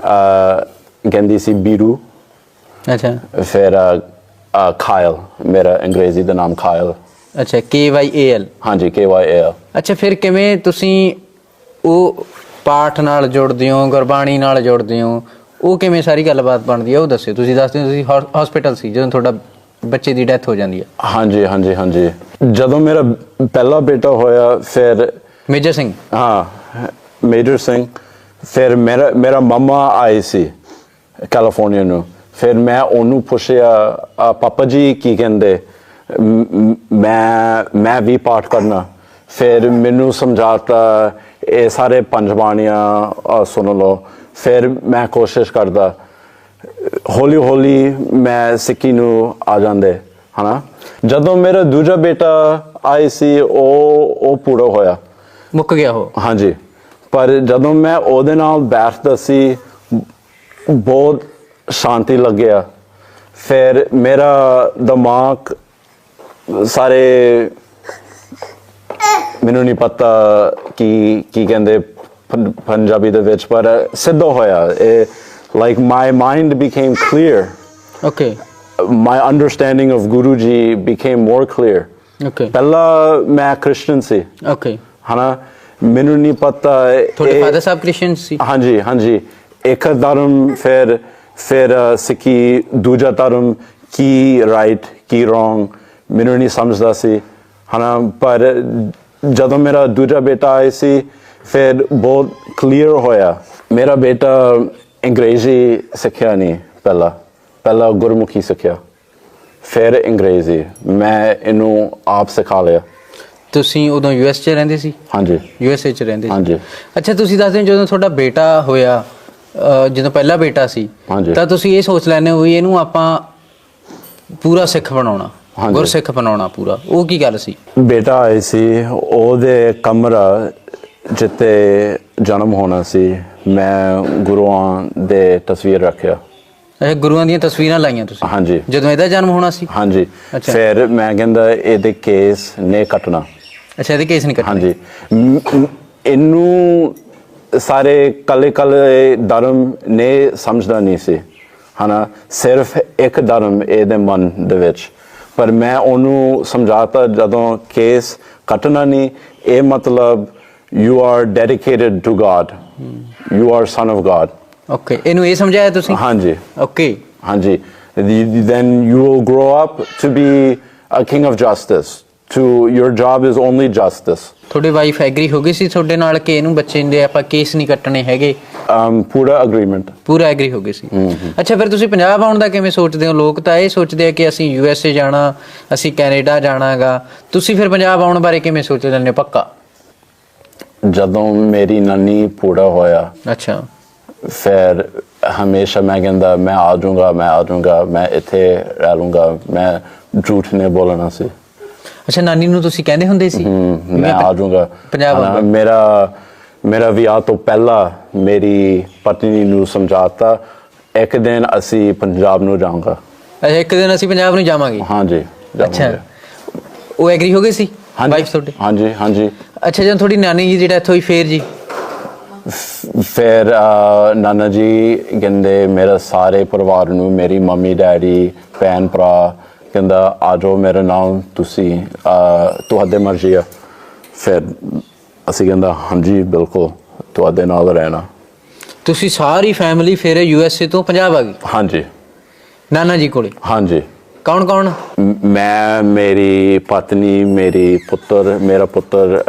ਅ, ਕਹਿੰਦੀ ਸੀ ਬੀਰੂ। ਅੱਛਾ। ਫਿਰ ਅ, ਅ, ਖਾਇਲ। ਮੇਰਾ ਅੰਗਰੇਜ਼ੀ ਦਾ ਨਾਮ ਖਾਇਲ। ਅੱਛਾ ਕੇ ਵਾਈ ਏ ਐਲ ਹਾਂਜੀ ਐਲ ਅੱਛਾ ਫਿਰ ਕਿਵੇਂ ਤੁਸੀਂ ਉਹ ਪਾਠ ਨਾਲ ਜੁੜਦੇ ਹੋ ਗੁਰਬਾਣੀ ਨਾਲ ਜੁੜਦੇ ਹੋ? ਉਹ ਕਿਵੇਂ ਸਾਰੀ ਗੱਲਬਾਤ ਬਣਦੀ ਹੈ ਉਹ ਦੱਸਿਓ। ਤੁਸੀਂ ਦੱਸਦੇ ਹੋ ਤੁਸੀਂ ਹਸਪੀਟਲ ਸੀ ਜਦੋਂ ਤੁਹਾਡਾ ਬੱਚੇ ਦੀ ਡੈਥ ਹੋ ਜਾਂਦੀ ਹੈ ਹਾਂਜੀ ਹਾਂਜੀ ਹਾਂਜੀ। ਜਦੋਂ ਮੇਰਾ ਪਹਿਲਾ ਬੇਟਾ ਹੋਇਆ ਫਿਰ ਮੇਜਰ ਸਿੰਘ? ਹਾਂ ਮੇਜਰ ਸਿੰਘ। ਫਿਰ ਮੇਰਾ ਮੇਰਾ ਮਮਾ ਆਈ ਸੀ ਕੈਲੀਫੋਰਨੀਆ ਨੂੰ। ਫਿਰ ਮੈਂ ਉਹਨੂੰ ਪੁੱਛਿਆ "ਆ, ਪਾਪਾ ਜੀ ਕੀ ਕਹਿੰਦੇ? ਮ- ਮ- ਵੀ ਪਾਠ ਕਰਨਾ। ਫਿਰ ਮੈਨੂੰ ਸਮਝਾਤਾ ਇਹ ਸਾਰੇ ਪੰਜ ਬਾਣੀਆਂ ਸੁਣ ਲਓ। ਫਿਰ ਮੈਂ ਕੋਸ਼ਿਸ਼ ਕਰਦਾ ਹੌਲੀ ਹੌਲੀ ਮੈਂ ਸਿੱਖੀ ਨੂੰ ਆ ਜਾਂਦੇ ਹਨਾ? ਜਦੋਂ ਮੇਰਾ ਦੂਜਾ ਬੇਟਾ ਆਈ ਸੀ ਉਹ ਉਹ ਪੂਰਾ ਹੋਇਆ। ਮੁੱਕ ਗਿਆ ਉਹ? ਹਾਂਜੀ। ਪਰ ਜਦੋਂ ਮੈਂ ਉਹਦੇ ਨਾਲ ਬੈਠਦਾ ਸੀ ਬਹੁਤ ਸ਼ਾਂਤੀ ਲੱਗਿਆ। ਫਿਰ ਮੇਰਾ ਦਿਮਾਗ ਸਾਰੇ ਮੈਨੂੰ ਨਹੀਂ ਪਤਾ ਕੀ ਕੀ ਕਹਿੰਦੇ ਪੰਜਾਬੀ ਦੇ ਵਿੱਚ ਪਰ ਸਿੱਧ ਹੋਇਆ। ਇਹ like my mind became clear. Okay my understanding of Guru Ji became more clear. Okay ਪਹਿਲਾਂ ਮੈਂ ਕ੍ਰਿਸਚੀਅਨ ਸੀ ਓਕੇ ਹਨਾ ਮੈਨੂੰ ਨਹੀਂ ਪਤਾ ਤੁਹਾਡੇ ਫਾਦਰ ਸਾਹਿਬ ਕ੍ਰਿਸਚੀਅਨ ਸੀ ਹਾਂਜੀ ਹਾਂਜੀ ਇੱਕ ਧਰਮ ਫਿਰ ਫਿਰ ਸਿੱਖੀ ਦੂਜਾ ਧਰਮ ਕੀ ਰਾਈਟ ਕੀ ਰੋਂਗ ਮੈਨੂੰ ਨਹੀਂ ਸਮਝਦਾ ਸੀ। ਹਨਾ ਪਰ ਜਦੋਂ ਮੇਰਾ ਦੂਜਾ ਬੇਟਾ ਆਇਆ ਸੀ ਫਿਰ ਬਹੁਤ ਕਲੀਅਰ ਹੋਇਆ। ਮੇਰਾ ਬੇਟਾ ਅੰਗਰੇਜ਼ੀ ਸਿੱਖਿਆ ਨਹੀਂ ਪਹਿਲਾਂ। ਪਹਿਲਾਂ ਗੁਰਮੁਖੀ ਸਿੱਖਿਆ। ਫਿਰ ਅੰਗਰੇਜ਼ੀ। ਮੈਂ ਇਹਨੂੰ ਆਪ ਸਿਖਾ ਲਿਆ। ਤੁਸੀਂ ਉਦੋਂ ਯੂਐਸ 'ਚ ਰਹਿੰਦੇ ਸੀ? ਹਾਂਜੀ। ਯੂਐਸਏ 'ਚ ਰਹਿੰਦੇ ਸੀ? ਹਾਂਜੀ। ਅੱਛਾ ਤੁਸੀਂ ਦੱਸਦੇ ਹੋ ਜਦੋਂ ਤੁਹਾਡਾ ਬੇਟਾ ਹੋਇਆ ਜਦੋਂ ਪਹਿਲਾ ਬੇਟਾ ਸੀ। ਤਾਂ ਤੁਸੀਂ ਇਹ ਸੋਚ ਲੈਂਦੇ ਹੋ ਵੀ ਇਹਨੂੰ ਆਪਾਂ ਪੂਰਾ ਸਿੱਖ ਬਣਾਉਣਾ। ਗੁਰਸਿੱਖ ਬਣਾਉਣਾ ਪੂਰਾ। ਉਹ ਕੀ ਗੱਲ ਸੀ? ਬੇਟਾ ਆਇਆ ਸੀ ਉਹਦੇ ਕਮਰਾ ਜਿੱਤੇ ਜਨਮ ਹੋਣਾ ਸੀ। ਮੈਂ ਗੁਰੂਆਂ ਦੇ ਤਸਵੀਰ ਰੱਖਿਆ। ਇਹ ਗੁਰੂਆਂ ਦੀਆਂ ਤਸਵੀਰਾਂ ਲਾਈਆਂ ਤੁਸੀਂ? ਹਾਂਜੀ। ਜਦੋਂ ਇਹਦਾ ਜਨਮ ਹੋਣਾ ਸੀ? ਹਾਂਜੀ। ਫਿਰ ਮੈਂ ਕਹਿੰਦਾ ਇਹਦੇ ਕੇਸ ਨੇ ਕੱਟਣਾ। ਅੱਛਾ ਇਹਦੇ ਕੇਸ ਨਹੀਂ ਕੱਟਣੇ। ਹਾਂਜੀ। ਇਹਨੂੰ ਸਾਰੇ ਕੱਲੇ ਕੱਲੇ ਧਰਮ ਨੇ ਸਮਝਦਾ ਨਹੀਂ ਸੀ। ਹਨਾ? ਸਿਰਫ ਇੱਕ ਧਰਮ ਇਹਦੇ ਮਨ ਦੇ ਵਿੱਚ। ਪਰ ਮੈਂ ਉਹਨੂੰ ਸਮਝਾਤਾ ਜਦੋਂ ਕੇਸ ਕੱਟਣਾ ਨਹੀਂ ਇਹ ਮਤਲਬ you are dedicated to God you are son of God okay ਇਹਨੂੰ ਇਹ ਸਮਝਾਇਆ ਤੁਸੀਂ? ਹਾਂਜੀ। ਓਕੇ ਹਾਂਜੀ। Then you will grow up to be a king of justice. To your job is only justice. ਤੁਹਾਡੇ ਵਾਈਫ ਐਗਰੀ ਹੋ ਗਈ ਸੀ ਤੁਹਾਡੇ ਨਾਲ ਕਿ ਇਹਨੂੰ ਬੱਚੇ ਦੇ ਆਪਾਂ ਕੇਸ ਨਹੀਂ ਕੱਟਣੇ ਹੈਗੇ? Um, ਪੂਰਾ agreement. ਪੂਰਾ ਐਗਰੀ ਹੋ ਗਏ ਸੀ। ਅੱਛਾ ਫਿਰ ਤੁਸੀਂ ਪੰਜਾਬ ਆਉਣ ਦਾ ਕਿਵੇਂ ਸੋਚਦੇ ਹੋ? ਲੋਕ ਤਾਂ ਇਹ ਸੋਚਦੇ ਆ ਕਿ ਅਸੀਂ ਯੂ ਐਸ ਏ ਜਾਣਾ ਅਸੀਂ ਕੈਨੇਡਾ ਜਾਣਾਗਾ। ਤੁਸੀਂ ਫਿਰ ਪੰਜਾਬ ਆਉਣ ਬਾਰੇ ਕਿਵੇਂ ਸੋਚ ਲੈਂਦੇ ਹੋ? ਪੱਕਾ? ਜਦੋਂ ਮੇਰੀ ਨਾਨੀ ਪੂਰਾ ਹੋਇਆ ਅੱਛਾ। ਫਿਰ ਹਮੇਸ਼ਾ ਮੈਂ ਕਹਿੰਦਾ ਮੈਂ ਆ ਜਾਊਂਗਾ ਮੈਂ ਆ ਜਾਊਂਗਾ ਮੈਂ ਇੱਥੇ ਰਹਿ ਲੂੰਗਾ ਮੈਂ ਝੂਠ ਨਹੀਂ ਬੋਲਣਾ ਸੀ। ਅੱਛਾ ਨਾਨੀ ਨੂੰ ਤੁਸੀਂ ਕਹਿੰਦੇ ਹੁੰਦੇ ਸੀ? ਮੈਂ ਆ ਜਾਊਂਗਾ। ਪੰਜਾਬ ਆਊਂਗਾ। ਮੇਰਾ ਮੇਰਾ ਵਿਆਹ ਤੋਂ ਪਹਿਲਾਂ ਮੇਰੀ ਪਤਨੀ ਨੂੰ ਸਮਝਾਤਾ ਇੱਕ ਦਿਨ ਅਸੀਂ ਪੰਜਾਬ ਨੂੰ ਜਾਵਾਂਗਾ ਅੱਛਾ ਇੱਕ ਦਿਨ ਅਸੀਂ ਪੰਜਾਬ ਨੂੰ ਜਾਵਾਂਗੇ? ਹਾਂਜੀ ਅੱਛਾ ਜਾਵਾਂਗੇ। ਉਹ ਐਗਰੀ ਹੋ ਗਏ ਸੀ? ਵਾਈਫ ਤੁਹਾਡੇ? ਹਾਂਜੀ ਹਾਂਜੀ। ਅੱਛਾ ਜਦੋਂ ਤੁਹਾਡੀ ਨਾਨੀ ਜੀ ਜਿਹੜਾ ਇੱਥੋਂ ਹੀ ਫੇਰ ਜੀ? ਫਿਰ ਅਹ, ਨਾਨਾ ਜੀ ਕਹਿੰਦੇ ਮੇਰੇ ਸਾਰੇ ਪਰਿਵਾਰ ਨੂੰ ਮੇਰੀ ਮੰਮੀ ਡੈਡੀ ਭੈਣ ਭਰਾ ਕਹਿੰਦਾ ਆ ਜਾਓ ਮੇਰੇ ਨਾਲ ਤੁਸੀਂ ਤੁਹਾਡੇ ਮਰਜ਼ੀ ਆ। ਫਿਰ ਅਸੀਂ ਕਹਿੰਦਾ ਹਾਂਜੀ ਬਿਲਕੁਲ ਤੁਹਾਡੇ ਨਾਲ ਰਹਿਣਾ। ਤੁਸੀਂ ਸਾਰੀ ਫੈਮਿਲੀ ਫਿਰ ਯੂ ਐਸ ਏ ਤੋਂ ਪੰਜਾਬ ਆ ਗਈ ਹਾਂਜੀ। ਨਾਨਾ ਜੀ ਕੋਲੇ? ਹਾਂਜੀ। ਕੌਣ ਕੌਣ? ਮ- ਮੇਰੀ ਪਤਨੀ ਮੇਰੀ ਪੁੱਤਰ ਮੇਰਾ ਪੁੱਤਰ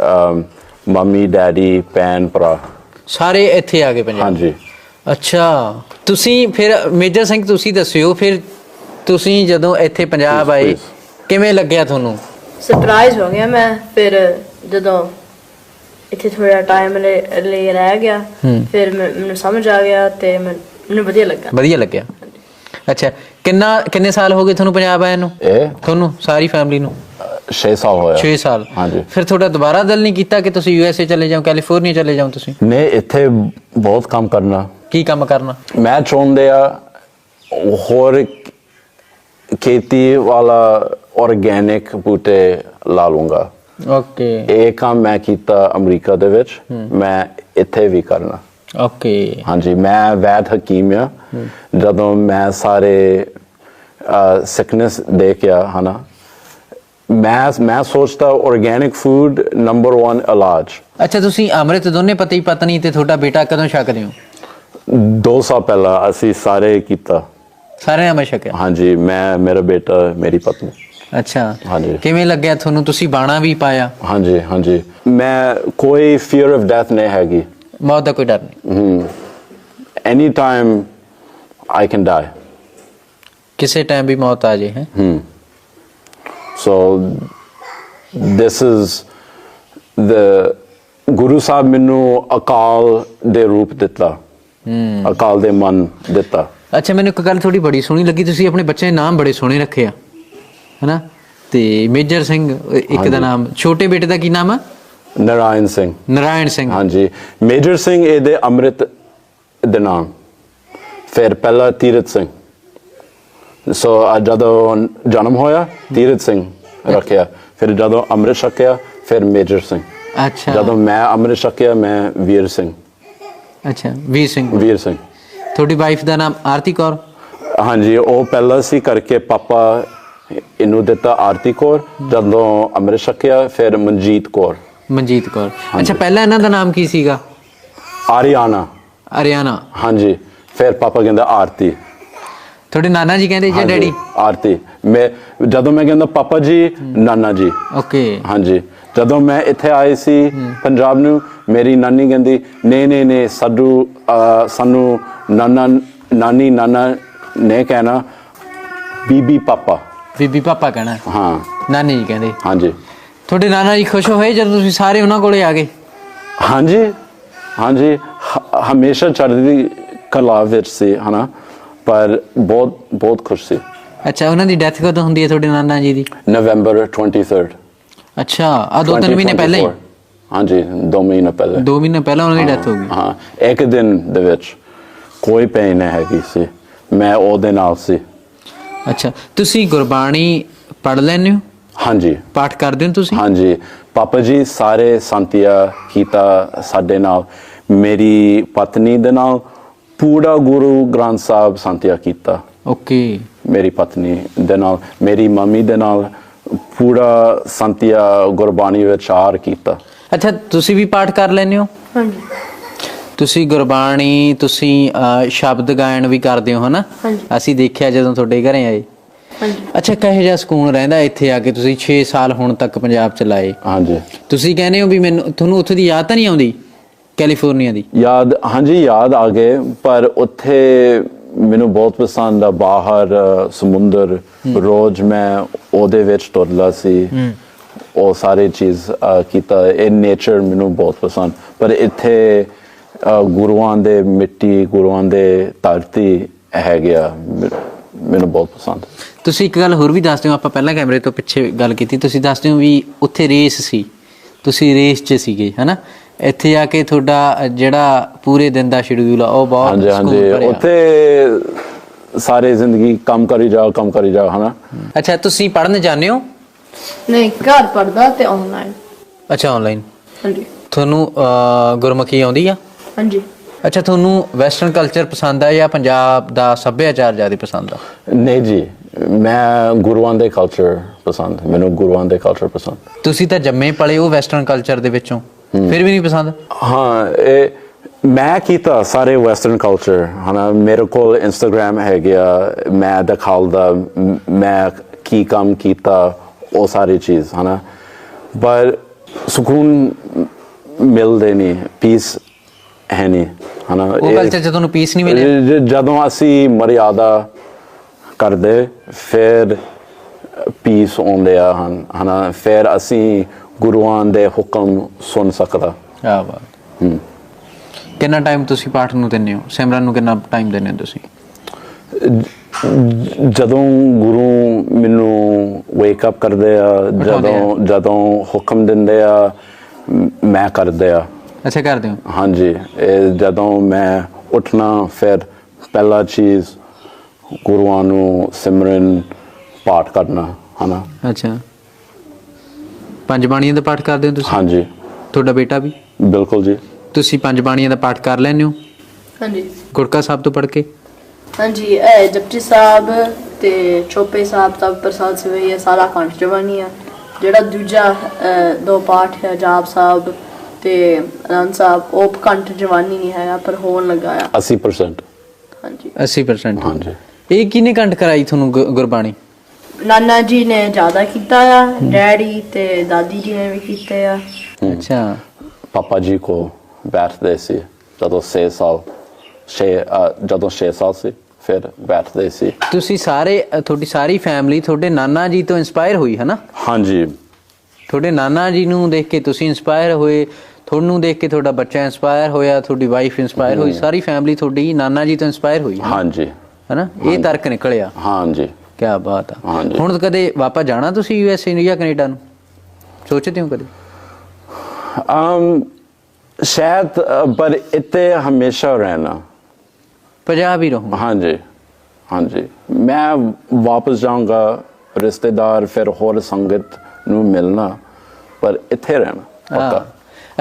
ਮੰਮੀ ਡੈਡੀ ਭੈਣ ਭਰਾ। ਸਾਰੇ ਇੱਥੇ ਆ ਗਏ ਪੰਜਾਬ? ਹਾਂਜੀ। ਅੱਛਾ। ਤੁਸੀਂ ਫਿਰ ਮੇਜਰ ਸਿੰਘ ਤੁਸੀਂ ਦੱਸਿਓ ਫਿਰ ਤੁਸੀਂ ਜਦੋਂ ਇੱਥੇ ਪੰਜਾਬ ਆਏ. ਕਿਵੇਂ ਲੱਗਿਆ ਤੁਹਾਨੂੰ? ਸਰਪ੍ਰਾਈਜ਼ ਹੋ ਗਿਆ ਮੈਂ ਫਿਰ ਜਦੋਂ ਇੱਥੇ ਥੋੜਾ ਟਾਈਮ ਲਈ ਰਹਿ ਗਿਆ। ਫਿਰ ਮੈਂ- ਮੈਨੂੰ ਸਮਝ ਆ ਗਿਆ ਤੇ ਮੈਂ- ਮੈਨੂੰ ਵਧੀਆ ਲੱਗਾ। ਵਧੀਆ ਲੱਗਿਆ। ਅੱਛਾ ਕਿੰਨਾ ਕਿੰਨੇ ਸਾਲ ਹੋ ਗਏ ਤੁਹਾਨੂੰ ਪੰਜਾਬ ਆਏ ਨੂੰ? ਤੁਹਾਨੂੰ ਸਾਰੀ ਫੈਮਿਲੀ ਨੂੰ? 6 ਸਾਲ ਹੋਇਆ। 6 ਸਾਲ। ਹਾਂਜੀ। ਫਿਰ ਤੁਹਾਡਾ ਦੁਬਾਰਾ ਦਿਲ ਨਹੀਂ ਕੀਤਾ ਕਿ ਤੁਸੀਂ ਯੂ ਐਸ ਏ ਚਲੇ ਜਾਓ ਕੈਲੀਫੋਰਨੀਆ ਚਲੇ ਜਾਓ ਤੁਸੀਂ? ਨੇ ਇੱਥੇ ਬਹੁਤ ਕੰਮ ਕਰਨਾ। ਕੀ ਕੰਮ ਕਰਨਾ? ਮੈਂ ਚਾਹੁੰਦੇ ਆ ਹੋਰ ਖੇਤੀ ਵਾਲਾ ਆਰਗੈਨਿਕ ਬੂਟੇ ਲਾ ਲੂੰਗਾ ਓਕੇ ਇਹ ਕੰਮ ਮੈਂ ਕੀਤਾ ਅਮਰੀਕਾ ਦੇ ਵਿੱਚ ਮੈਂ ਇੱਥੇ ਵੀ ਕਰਨਾ ਓਕੇ ਹਾਂਜੀ ਮੈਂ ਵੈਦ ਹਕੀਮ ਆ ਜਦੋਂ ਮੈਂ ਸਾਰੇ ਸਿਕਨੈਸ ਦੇਖਿਆ ਹਨਾ ਮੈਂ ਮੈਂ ਸੋਚਦਾ ਆਰਗੈਨਿਕ ਫੂਡ ਨੰਬਰ 1 ਇਲਾਜ ਅੱਛਾ ਤੁਸੀਂ ਅੰਮ੍ਰਿਤ ਦੋਨੇ ਪਤੀ ਪਤਨੀ ਤੇ ਤੁਹਾਡਾ ਬੇਟਾ ਕਦੋਂ ਛਕਦੇ ਹੋ ਦੋ ਸਾਲ ਪਹਿਲਾਂ ਅਸੀਂ ਸਾਰੇ ਕੀਤਾ ਸਾਰਿਆਂ ਨੇ ਛਕਿਆ ਹਾਂਜੀ ਮੈਂ ਮੇਰਾ ਬੇਟਾ ਮੇਰੀ ਪਤਨੀ। ਅੱਛਾ। ਹਾਂਜੀ। ਕਿਵੇਂ ਲੱਗਿਆ ਤੁਹਾਨੂੰ? ਤੁਸੀਂ ਬਾਣਾ ਵੀ ਪਾਇਆ? ਹਾਂਜੀ ਹਾਂਜੀ। ਮੈਂ ਕੋਈ ਫੀਅਰ ਆਫ ਡੈਥ ਨਹੀਂ ਹੈਗੀ। ਮੌਤ ਦਾ ਕੋਈ ਡਰ ਨਹੀਂ। Any time I can die ਕਿਸੇ ਟਾਈਮ ਵੀ ਮੌਤ ਆ ਜੇ ਹੈ? So this is the Guru Sahib ਮੈਨੂੰ ਅਕਾਲ ਦੇ ਰੂਪ ਦਿੱਤਾ। ਅਕਾਲ ਦੇ ਮਨ ਦਿੱਤਾ। ਅੱਛਾ ਮੈਨੂੰ ਇੱਕ ਗੱਲ ਥੋੜੀ ਬੜੀ ਸੋਹਣੀ ਲੱਗੀ ਤੁਸੀਂ ਆਪਣੇ ਬੱਚੇ ਦੇ ਨਾਮ ਬੜੇ ਸੋਹਣੇ ਰੱਖੇ ਆ ਹੈਨਾ? ਤੇ ਮੇਜਰ ਸਿੰਘ ਇੱਕ ਦਾ। ਨਾਮ ਛੋਟੇ ਬੇਟੇ ਦਾ ਕੀ ਨਾਮ ਆ? ਨਰਾਇਣ ਸਿੰਘ। ਨਰਾਇਣ ਸਿੰਘ। ਹਾਂਜੀ। ਮੇਜਰ ਸਿੰਘ ਇਹਦੇ ਅੰਮ੍ਰਿਤ ਦੇ ਨਾਮ। ਫਿਰ ਪਹਿਲਾ ਤੀਰਤ ਸਿੰਘ। ਸੋ ਜਦੋਂ ਜਨਮ ਹੋਇਆ ਤੀਰਤ ਸਿੰਘ ਰੱਖਿਆ। ਫਿਰ ਜਦੋਂ ਅੰਮ੍ਰਿਤ ਛਕਿਆ ਫਿਰ ਮੇਜਰ ਸਿੰਘ। ਅੱਛਾ। ਜਦੋਂ ਮੈਂ ਅੰਮ੍ਰਿਤ ਛਕਿਆ ਮੈਂ ਵੀਰ ਸਿੰਘ। ਅੱਛਾ ਵੀਰ ਸਿੰਘ। ਵੀਰ ਸਿੰਘ। ਤੁਹਾਡੀ ਵਾਈਫ ਦਾ ਨਾਮ ਆਰਤੀ ਕੌਰ? ਹਾਂਜੀ ਉਹ ਪਹਿਲਾਂ ਸੀ ਕਰਕੇ ਪਾਪਾ ਇਹਨੂੰ ਦਿੱਤਾ ਆਰਤੀ ਕੌਰ ਜਦੋਂ ਅੰਮ੍ਰਿਤ ਛਕਿਆ ਫਿਰ ਮਨਜੀਤ ਕੌਰ। ਮਨਜੀਤ ਕੌਰ। ਅੱਛਾ ਪਹਿਲਾਂ ਇਹਨਾਂ ਦਾ ਨਾਮ ਕੀ ਸੀਗਾ? ਆਰੀਆਨਾ। ਅਰਿਆਨਾ ਹਾਂਜੀ ਫਿਰ ਪਾਪਾ ਕਹਿੰਦਾ ਆਰਤੀ। ਤੁਹਾਡੇ ਨਾਨਾ ਜੀ ਕਹਿੰਦੇ ਜਾਂ ਡੈਡੀ? ਆਰਤੀ। ਮੈਂ ਜਦੋਂ ਮੈਂ ਕਹਿੰਦਾ ਪਾਪਾ ਜੀ ਨਾਨਾ ਜੀ। ਓਕੇ। ਹਾਂਜੀ ਜਦੋਂ ਮੈਂ ਇੱਥੇ ਆਏ ਸੀ ਪੰਜਾਬ ਨੂੰ ਮੇਰੀ ਨਾਨੀ ਕਹਿੰਦੀ ਨਹੀਂ ਨਹੀਂ ਨਹੀਂ ਸਾਡੂ ਸਾਨੂੰ ਨਾਨਾ ਨਾਨੀ ਨਾਨਾ ਨੇ ਕਹਿਣਾ ਬੀਬੀ ਪਾਪਾ। ਬੀਬੀ ਪਾਪਾ ਕਹਿਣਾ। ਹਾਂ। ਨਾਨੀ ਜੀ ਕਹਿੰਦੇ। ਹਾਂਜੀ। ਤੁਹਾਡੇ ਨਾਨਾ ਜੀ ਖੁਸ਼ ਹੋਏ ਜਦੋਂ ਤੁਸੀਂ ਸਾਰੇ ਉਹਨਾਂ ਕੋਲੇ ਆ ਗਏ? ਹਾਂਜੀ। ਹਾਂਜੀ। ਹ- ਹਮੇਸ਼ਾ ਚੜ੍ਹਦੀ ਕਲਾ ਵਿੱਚ ਸੀ ਹਨਾ। ਪਰ ਬਹੁਤ ਬਹੁਤ ਖੁਸ਼ ਸੀ। ਅੱਛਾ ਉਹਨਾਂ ਦੀ ਡੈਥ ਕਦੋਂ ਹੁੰਦੀ ਹੈ ਤੁਹਾਡੇ ਨਾਨਾ ਜੀ ਦੀ? ਨਵੰਬਰ 23rd ਅੱਛਾ ਆ ਦੋ ਤਿੰਨ ਮਹੀਨੇ ਪਹਿਲਾਂ ਹੀ? 2024 ਹਾਂਜੀ ਦੋ ਮਹੀਨੇ ਪਹਿਲੇ। ਦੋ ਮਹੀਨੇ ਪਹਿਲਾਂ ਉਹਨਾਂ ਦੀ ਡੈਥ ਹੋ ਗਈ। ਹਾਂ ਇੱਕ ਦਿਨ ਦੇ ਵਿੱਚ। ਕੋਈ ਪੇਨ ਨਹੀਂ ਹੈਗੀ ਸੀ। ਮੈਂ ਉਹਦੇ ਨਾਲ ਸੀ। ਅੱਛਾ ਤੁਸੀਂ ਗੁਰਬਾਣੀ ਪੜ੍ਹ ਲੈਂਦੇ ਹੋ? ਹਾਂਜੀ। ਪਾਠ ਕਰਦੇ ਹੋ ਤੁਸੀਂ? ਹਾਂਜੀ। ਪਾਪਾ ਜੀ ਸਾਰੇ ਸੰਤਿਆ ਕੀਤਾ ਸਾਡੇ ਨਾਲ। ਮੇਰੀ ਪਤਨੀ ਦੇ ਨਾਲ ਪੂਰਾ ਗੁਰੂ ਗ੍ਰੰਥ ਸਾਹਿਬ ਸੰਤਿਆ ਕੀਤਾ। ਓਕੇ। ਮੇਰੀ ਪਤਨੀ ਦੇ ਨਾਲ ਮੇਰੀ ਮੰਮੀ ਦੇ ਨਾਲ ਪੂਰਾ ਸੰਤਿਆ ਗੁਰਬਾਣੀ ਵਿਚਾਰ ਕੀਤਾ। ਅੱਛਾ ਤੁਸੀਂ ਵੀ ਪਾਠ ਕਰ ਲੈਂਦੇ ਹੋ? ਹਾਂਜੀ। ਤੁਸੀਂ ਗੁਰਬਾਣੀ ਤੁਸੀਂ ਅਹ, ਸ਼ਬਦ ਗਾਇਨ ਵੀ ਕਰਦੇ ਹੋ ਹਨਾ? ਹਾਂਜੀ। ਅਸੀਂ ਦੇਖਿਆ ਜਦੋਂ ਤੁਹਾਡੇ ਘਰੇ ਆਏ। ਹਾਂਜੀ। ਅੱਛਾ ਕਹੇ ਜਿਹਾ ਸਕੂਨ ਰਹਿੰਦਾ ਇੱਥੇ ਆ ਕੇ ਤੁਸੀਂ 6 ਸਾਲ ਹੁਣ ਤੱਕ ਪੰਜਾਬ ਚ ਲਾਏ? ਹਾਂਜੀ। ਤੁਸੀਂ ਕਹਿੰਦੇ ਹੋ ਵੀ ਮੈਨੂੰ ਤੁਹਾਨੂੰ ਉੱਥੇ ਦੀ ਯਾਦ ਤਾਂ ਨਹੀਂ ਆਉਂਦੀ? ਕੈਲੀਫੋਰਨੀਆ ਦੀ? ਯਾਦ ਹਾਂਜੀ ਯਾਦ ਆ ਗਏ ਪਰ ਉੱਥੇ ਮੈਨੂੰ ਬਹੁਤ ਪਸੰਦ ਆ। ਬਾਹਰ ਅ, ਸਮੁੰਦਰ ਰੋਜ਼ ਮੈਂ ਉਹਦੇ ਵਿੱਚ ਤੁਰਦਾ ਸੀ। ਉਹ ਸਾਰੇ ਚੀਜ਼ ਅ, ਕੀਤਾ। ਇਹ ਨੇਚਰ ਮੈਨੂੰ ਬਹੁਤ ਪਸੰਦ। ਪਰ ਇੱਥੇ ਗੁਰੂਆਂ ਦੇ ਮਿੱਟੀ ਗੁਰੂਆਂ ਦੇ ਧਰਤੀ ਹੈ ਗਿਆ। ਮੈਨੂੰ ਬਹੁਤ ਪਸੰਦ। ਤੁਸੀਂ ਇੱਕ ਗੱਲ ਹੋਰ ਵੀ ਦੱਸ ਦਿਓ ਆਪਾਂ ਪਹਿਲਾਂ ਕੈਮਰੇ ਤੋਂ ਪਿੱਛੇ ਗੱਲ ਕੀਤੀ। ਤੁਸੀਂ ਦੱਸਦੇ ਹੋ ਵੀ ਉੱਥੇ ਰੇਸ ਸੀ। ਤੁਸੀਂ ਰੇਸ 'ਚ ਸੀਗੇ ਹਨਾ? ਇੱਥੇ ਆ ਕੇ ਤੁਹਾਡਾ ਜਿਹੜਾ ਪੂਰੇ ਦਿਨ ਦਾ ਸ਼ਡਿਊਲ ਆ ਉਹ ਬਹੁਤ ਹਾਂਜੀ ਹਾਂਜੀ। ਉੱਥੇ ਸਾਰੇ ਜ਼ਿੰਦਗੀ ਕੰਮ ਕਰੀ ਜਾਓ ਕੰਮ ਕਰੀ ਜਾਓ ਹਨਾ? ਅੱਛਾ ਤੁਸੀਂ ਪੜ੍ਹਨ ਜਾਂਦੇ ਹੋ? ਨਹੀਂ ਘਰ ਪੜਦਾ ਤੇ ਆਨਲਾਈਨ ਅੱਛਾ ਆਨਲਾਈਨ ਹਾਂਜੀ। ਤੁਹਾਨੂੰ ਗੁਰਮੁਖੀ ਆਉਂਦੀ ਆ? ਹਾਂਜੀ। ਅੱਛਾ ਤੁਹਾਨੂੰ ਵੈਸਟਰਨ ਕਲਚਰ ਪਸੰਦ ਆ ਜਾਂ ਪੰਜਾਬ ਦਾ ਸੱਭਿਆਚਾਰ ਜ਼ਿਆਦਾ ਪਸੰਦ ਆ? ਨਹੀਂ ਜੀ ਮੈਂ ਗੁਰੂਆਂ ਦੇ ਕਲਚਰ ਪਸੰਦ ਮੈਨੂੰ ਗੁਰੂਆਂ ਦੇ ਕਲਚਰ ਪਸੰਦ। ਤੁਸੀਂ ਤਾਂ ਜੰਮੇ ਪਲੇ ਉਹ ਵੈਸਟਰਨ ਕਲਚਰ ਦੇ ਵਿੱਚੋਂ ਫਿਰ ਵੀ ਨਹੀਂ ਪਸੰਦ? ਹਾਂ ਇਹ ਮੈਂ ਕੀਤਾ ਸਾਰੇ ਵੈਸਟਰਨ ਕਲਚਰ ਹਨਾ ਮੇਰੇ ਕੋਲ ਇੰਸਟਾਗ੍ਰam ਹੈ ਗਿਆ ਮੈਂ ਦਿਖਾਉਂਦਾ ਮ- ਮੈਂ ਕੀ ਕੰਮ ਕੀਤਾ ਉਹ ਸਾਰੀ ਚੀਜ਼ ਹਨਾ। ਪਰ ਸਕੂਨ ਮਿਲਦੇ ਨਹੀਂ ਪੀਸ ਹੈ ਨਹੀਂ ਹਨਾ? ਉਹ ਕਲਚਰ ਤੁਹਾਨੂੰ ਪੀਸ ਨਹੀਂ ਜ- ਜ- ਜਦੋਂ ਅਸੀਂ ਮਰਿਆਦਾ ਕਰਦੇ ਫਿਰ ਪੀਸ ਆਉਂਦੇ ਆ ਹਨ ਹਨਾ? ਫਿਰ ਅਸੀਂ ਗੁਰੂਆਂ ਦੇ ਹੁਕਮ ਸੁਣ ਸਕਦਾ। ਆ ਬਾਤ। ਕਿੰਨਾ ਟਾਈਮ ਤੁਸੀਂ ਪਾਠ ਨੂੰ ਦਿੰਦੇ ਹੋ? ਸਿਮਰਨ ਨੂੰ ਕਿੰਨਾ ਟਾਈਮ ਦਿੰਦੇ ਹੋ ਤੁਸੀਂ? ਜਦੋਂ ਗੁਰੂ ਮੈਨੂੰ ਵੇਕ ਅਪ ਕਰਦੇ ਆ ਜਦੋਂ ਜਦੋਂ ਹੁਕਮ ਦਿੰਦੇ ਆ ਮ- ਮੈਂ ਕਰਦੇ ਆ। ਅੱਛਾ ਕਰਦੇ ਹੋ? ਹਾਂਜੀ ਇਹ ਜਦੋਂ ਮੈਂ ਉੱਠਣਾ ਫਿਰ ਪਹਿਲਾ ਚੀਜ਼ ਗੁਰੂਆਂ ਨੂੰ ਸਿਮਰਨ ਪਾਠ ਕਰਨਾ ਹਨਾ? ਅੱਛਾ। ਪੰਜ ਬਾਣੀਆਂ ਦਾ ਪਾਠ ਕਰਦੇ ਹੋ ਤੁਸੀਂ? ਹਾਂਜੀ। ਤੁਹਾਡਾ ਬੇਟਾ ਵੀ? ਬਿਲਕੁਲ ਜੀ। ਤੁਸੀਂ ਪੰਜ ਬਾਣੀਆਂ ਦਾ ਪਾਠ ਕਰ ਲੈਂਦੇ ਹੋ? ਹਾਂਜੀ। ਗੁਰਕਾ ਸਾਹਿਬ ਤੋਂ ਪੜ੍ਹ ਕੇ? ਹਾਂਜੀ ਇਹ ਜਪਜੀ ਸਾਹਿਬ ਤੇ ਚੋਪੇ ਸਾਹਿਬ ਦਾ ਪ੍ਰਸਾਦ ਸਵੇਈ ਹੈ ਸਾਰਾ ਕੰਠ ਜਵਾਨੀ ਆ ਜਿਹੜਾ ਦੂਜਾ ਅਹ, ਦੋ ਪਾਠ ਹੈ ਜਾਪ ਸਾਹਿਬ ਤੇ ਅਨੰਦ ਸਾਹਿਬ ਉਹ ਕੰਠ ਜਵਾਨੀ ਨਹੀਂ ਹੈਗਾ ਪਰ ਹੋਣ ਲੱਗਾ ਆ। 80% ਹਾਂਜੀ। 80% ਹਾਂਜੀ। ਇਹ ਕਿਹਨੇ ਕੰਠ ਕਰਾਈ ਤੁਹਾਨੂੰ ਗੁ- ਗੁਰਬਾਣੀ? ਨਾਨਾ ਜੀ ਨੇ ਜ਼ਿਆਦਾ ਕੀਤਾ ਆ ਡੈਡੀ ਤੇ ਦਾਦੀ ਜੀ ਨੇ ਵੀ ਕੀਤੇ ਆ। ਅੱਛਾ। ਪਾਪਾ ਜੀ ਕੋ ਬੈਠਦੇ ਸੀ ਜਦੋਂ 6 ਸਾਲ 6 ਜਦੋਂ 6 ਸਾਲ ਸੀ ਫਿਰ ਬੈਠਦੇ ਸੀ। ਤੁਸੀਂ ਸਾਰੇ ਅ, ਤੁਹਾਡੀ ਸਾਰੀ ਫੈਮਿਲੀ ਤੁਹਾਡੇ ਨਾਨਾ ਜੀ ਤੋਂ ਇਨਸਪਾਇਰ ਹੋਈ ਹੈ ਨਾ ਹਾਂਜੀ। ਤੁਹਾਡੇ ਨਾਨਾ ਜੀ ਨੂੰ ਦੇਖ ਕੇ ਤੁਸੀਂ ਇਨਸਪਾਇਰ ਹੋਏ ਤੁਹਾਨੂੰ ਦੇਖ ਕੇ ਤੁਹਾਡਾ ਬੱਚਾ ਇਨਸਪਾਇਰ ਹੋਇਆ ਤੁਹਾਡੀ ਵਾਈਫ ਇਨਸਪਾਇਰ ਹੋਈ ਸਾਰੀ ਫੈਮਿਲੀ ਤੁਹਾਡੀ ਨਾਨਾ ਜੀ ਤੋਂ ਇਨਸਪਾਇਰ ਹੋਈ। ਹਾਂਜੀ। ਹੈਨਾ? ਇਹ ਤਰਕ ਨਿਕਲਿਆ। ਹਾਂਜੀ। ਕੀ ਬਾਤ ਆ। ਹੁਣ ਕਦੇ ਵਾਪਸ ਜਾਣਾ ਤੁਸੀਂ ਯੂ ਐਸ ਏ ਨੂੰ? ਜਾਂ ਕੈਨੇਡਾ ਨੂੰ ਸੋਚਦੇ ਹੋ ਕਦੇ? ਅਮ ਸ਼ਾਇਦ ਪਰ ਇੱਥੇ ਹਮੇਸ਼ਾ ਰਹਿਣਾ। ਪੰਜਾਬ ਹੀ ਰਹੂੰ। ਹਾਂਜੀ। ਹਾਂਜੀ। ਮੈਂ ਵਾਪਸ ਜਾਊਂਗਾ ਰਿਸ਼ਤੇਦਾਰ ਫਿਰ ਹੋਰ ਸੰਗਤ ਨੂੰ ਮਿਲਣਾ ਪਰ ਇੱਥੇ ਰਹਿਣਾ ਪੱਕਾ।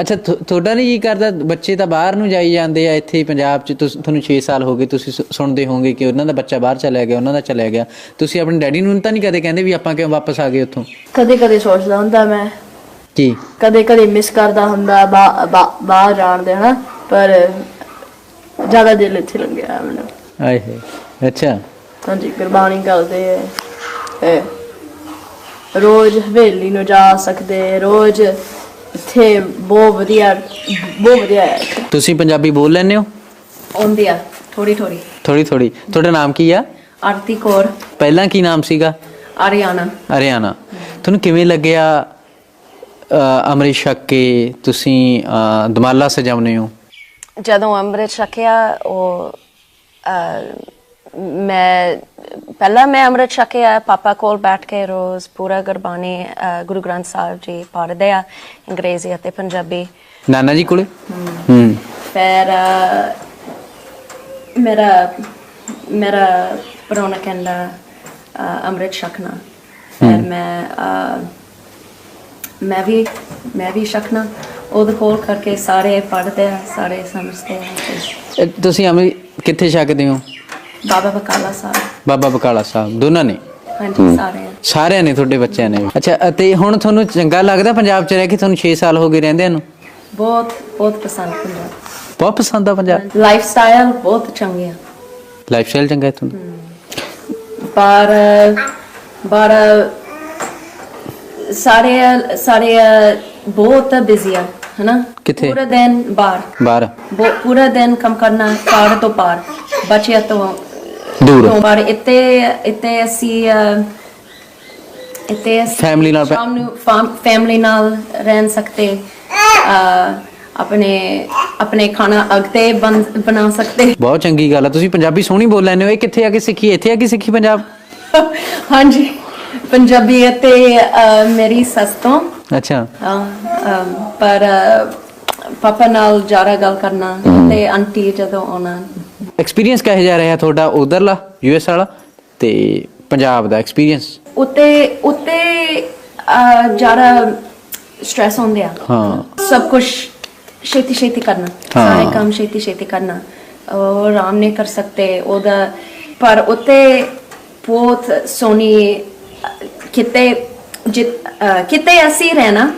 ਅੱਛਾ ਤੁਹਾਡਾ ਨਹੀਂ ਜੀ ਕਰਦਾ ਬੱਚੇ ਤਾਂ ਬਾਹਰ ਨੂੰ ਜਾਈ ਜਾਂਦੇ ਆ ਇੱਥੇ ਪੰਜਾਬ 'ਚ ਤੁਹਾਨੂੰ 6 ਸਾਲ ਹੋ ਗਏ ਤੁਸੀਂ ਸੁਣਦੇ ਹੋਵੋਗੇ ਕਿ ਉਹਨਾਂ ਦਾ ਬੱਚਾ ਬਾਹਰ ਚਲਾ ਗਿਆ ਉਹਨਾਂ ਦਾ ਚਲਾ ਗਿਆ। ਤੁਸੀਂ ਆਪਣੇ ਡੈਡੀ ਨੂੰ ਤਾਂ ਨਹੀਂ ਕਦੇ ਕਹਿੰਦੇ ਵੀ ਆਪਾਂ ਕਿਉਂ ਵਾਪਸ ਆ ਗਏ ਉੱਥੋਂ? ਕਦੇ ਕਦੇ ਸੋਚਦਾ ਹੁੰਦਾ ਮੈਂ। ਕੀ? ਕਦੇ ਕਦੇ ਮਿਸ ਕਰਦਾ ਹੁੰਦਾ ਬਾਹਰ ਜਾਣ ਦੇ ਹਨਾ? ਪਰ ਜ਼ਿਆਦਾ ਦਿਲ ਇੱਥੇ ਲੱਗਿਆ ਮੈਨੂੰ। ਆਏ ਹੈ ਅੱਛਾ। ਹਾਂਜੀ ਕੁਰਬਾਨੀ ਕਰਦੇ ਇਹ ਰੋਜ਼ ਹਵੇਲੀ ਨੂੰ ਜਾ ਸਕਦੇ ਰੋਜ਼ ਇੱਥੇ ਬਹੁਤ ਵਧੀਆ ਬਹੁਤ ਵਧੀਆ ਹੈ। ਤੁਸੀਂ ਪੰਜਾਬੀ ਬੋਲ ਲੈਂਦੇ ਹੋ? ਆਉਂਦੀ ਆ ਥੋੜੀ ਥੋੜੀ ਥੋੜੀ ਥੋੜੀ ਤੁਹਾਡਾ ਨਾਮ ਕੀ ਆ? ਆਰਤੀ ਕੌਰ। ਪਹਿਲਾਂ ਕੀ ਨਾਮ ਸੀਗਾ? ਆਰੀਆਨਾ ਹਰਿਆਣਾ। ਤੁਹਾਨੂੰ ਕਿਵੇਂ ਲੱਗਿਆ ਅ, ਅੰਮ੍ਰਿਤ ਛਕ ਕੇ ਤੁਸੀਂ ਅ, ਦਮਾਲਾ ਸਜਾਉਂਦੇ ਹੋ? ਜਦੋਂ ਅੰਮ੍ਰਿਤ ਛਕਿਆ ਉਹ ਅਹ, ਮੈਂ ਪਹਿਲਾਂ ਮੈਂ ਅੰਮ੍ਰਿਤ ਛਕਿਆ ਪਾਪਾ ਕੋਲ ਬੈਠ ਕੇ ਰੋਜ਼ ਪੂਰਾ ਗੁਰਬਾਣੀ ਗੁਰੂ ਗ੍ਰੰਥ ਸਾਹਿਬ ਜੀ ਪੜ੍ਹਦੇ ਆ ਅੰਗਰੇਜ਼ੀ ਅਤੇ ਪੰਜਾਬੀ। ਨਾਨਾ ਜੀ ਕੋਲੇ? ਹੂੰ। ਫਿਰ ਮੇਰਾ ਮੇਰਾ ਪਰੋਣਾ ਕਹਿੰਦਾ ਅਹ, ਅੰਮ੍ਰਿਤ ਛਕਣਾ। ਫਿਰ ਮੈਂ ਮੈਂ ਵੀ ਮੈਂ ਵੀ ਛਕਣਾ। ਉਹਦੇ ਕੋਲ ਕਰਕੇ ਸਾਰੇ ਪੜ੍ਹਦੇ ਆ ਸਾਰੇ ਸਮਝਦੇ ਆ। ਤੇ ਇਹ ਤੁਸੀਂ ਅੰਮ੍ਰਿਤ ਕਿੱਥੇ ਛਕਦੇ ਹੋ? ਬਾਬਾ ਬਕਾਲਾ ਸਾਹਿਬ। ਬਾਬਾ ਬਕਾਲਾ ਸਾਹਿਬ ਦੋਨਾਂ ਨੇ? ਹਾਂਜੀ ਸਾਰੇ ਆ। ਸਾਰਿਆਂ ਨੇ ਤੁਹਾਡੇ ਬੱਚਿਆਂ ਨੇ। ਅੱਛਾ ਅਤੇ ਹੁਣ ਤੁਹਾਨੂੰ ਚੰਗਾ ਲੱਗਦਾ ਪੰਜਾਬ 'ਚ ਰਹਿ ਕੇ? ਤੁਹਾਨੂੰ 6 ਸਾਲ ਹੋ ਗਏ ਰਹਿੰਦਿਆਂ ਨੂੰ? ਬਹੁਤ ਬਹੁਤ ਪਸੰਦ ਪੰਜਾਬ। ਬਹੁਤ ਪਸੰਦ ਆ ਪੰਜਾਬ? ਲਾਈਫ ਸਟਾਈਲ ਬਹੁਤ ਚੰਗੀ ਆ ਲਾਈਫ ਸਟਾਈਲ ਚੰਗਾ ਹੈ ਤੁਹਾਨੂੰ? ਪਰ ਪਰ ਸਾਰੇ ਸਾਰੇ ਬਹੁਤ ਬਿਜ਼ੀ ਆ ਹਨਾ? ਕਿੱਥੇ? ਪੂਰਾ ਦਿਨ ਬਾਹਰ। ਬਾਹਰ। ਬਹੁ- ਪੂਰਾ ਦਿਨ ਕੰਮ ਕਰਨਾ ਕਾਰ ਤੋਂ ਪਾਰ ਬੱਚਿਆਂ ਤੋਂ ਦੂਰ। ਤੋਂ ਪਰ ਇੱਥੇ ਇੱਥੇ ਅਸੀਂ ਅਹ, ਇੱਥੇ ਅਸੀਂ Family ਨਾਲ ਪੈ- ਸ਼ਾਮ ਨੂੰ ਫੈਮਿਲੀ ਨਾਲ ਰਹਿ ਸਕਦੇ ਅਹ, ਆਪਣੇ ਆਪਣੇ ਖਾਣਾ ਅਗਤੇ ਬਣ- ਸਕਦੇ। ਬਹੁਤ ਚੰਗੀ ਗੱਲ ਆ। ਤੁਸੀਂ ਪੰਜਾਬੀ ਸੋਹਣੀ ਬੋਲ ਲੈਂਦੇ ਹੋ। ਇਹ ਕਿੱਥੇ ਆ ਕੇ ਸਿੱਖੀ? ਇੱਥੇ ਆ ਕੇ ਸਿੱਖੀ ਪੰਜਾਬ? ਹਾਂਜੀ। ਪੰਜਾਬੀ ਅਤੇ ਅਹ, ਮੇਰੀ ਸੱਸ ਤੋਂ। ਅੱਛਾ। ਅਮ, ਪਰ ਅਹ, ਪਾਪਾ ਨਾਲ ਜ਼ਿਆਦਾ ਗੱਲ ਕਰਨਾ ਤੇ ਆਂਟੀ ਜਦੋਂ ਆਉਣਾ। ਐਕਸਪੀਰੀਅੰਸ ਕਿਹੋ ਜਿਹਾ ਰਿਹਾ ਤੁਹਾਡਾ ਉਧਰਲਾ ਯੂਐਸ ਵਾਲਾ ਤੇ ਪੰਜਾਬ ਦਾ ਐਕਸਪੀਰੀਅੰਸ ਉੱਤੇ ਉੱਤੇ ਜ਼ਿਆਦਾ ਸਟ੍ਰੈਸ ਹੁੰਦੇ ਆ। ਹਾਂ। ਸਭ ਕੁਝ ਛੇਤੀ ਛੇਤੀ ਕਰਨਾ। ਸਾਰੇ ਕੰਮ ਛੇਤੀ ਛੇਤੀ ਕਰਨਾ ਉਹ ਆਰਾਮ ਨਹੀਂ ਕਰ ਸਕਦੇ ਉਹਦਾ ਪਰ ਉੱਤੇ ਬਹੁਤ ਸੋਹਣੀ ਕਿਤੇ ਜਿ- ਕਿਤੇ ਅਸੀਂ ਰਹਿਣਾ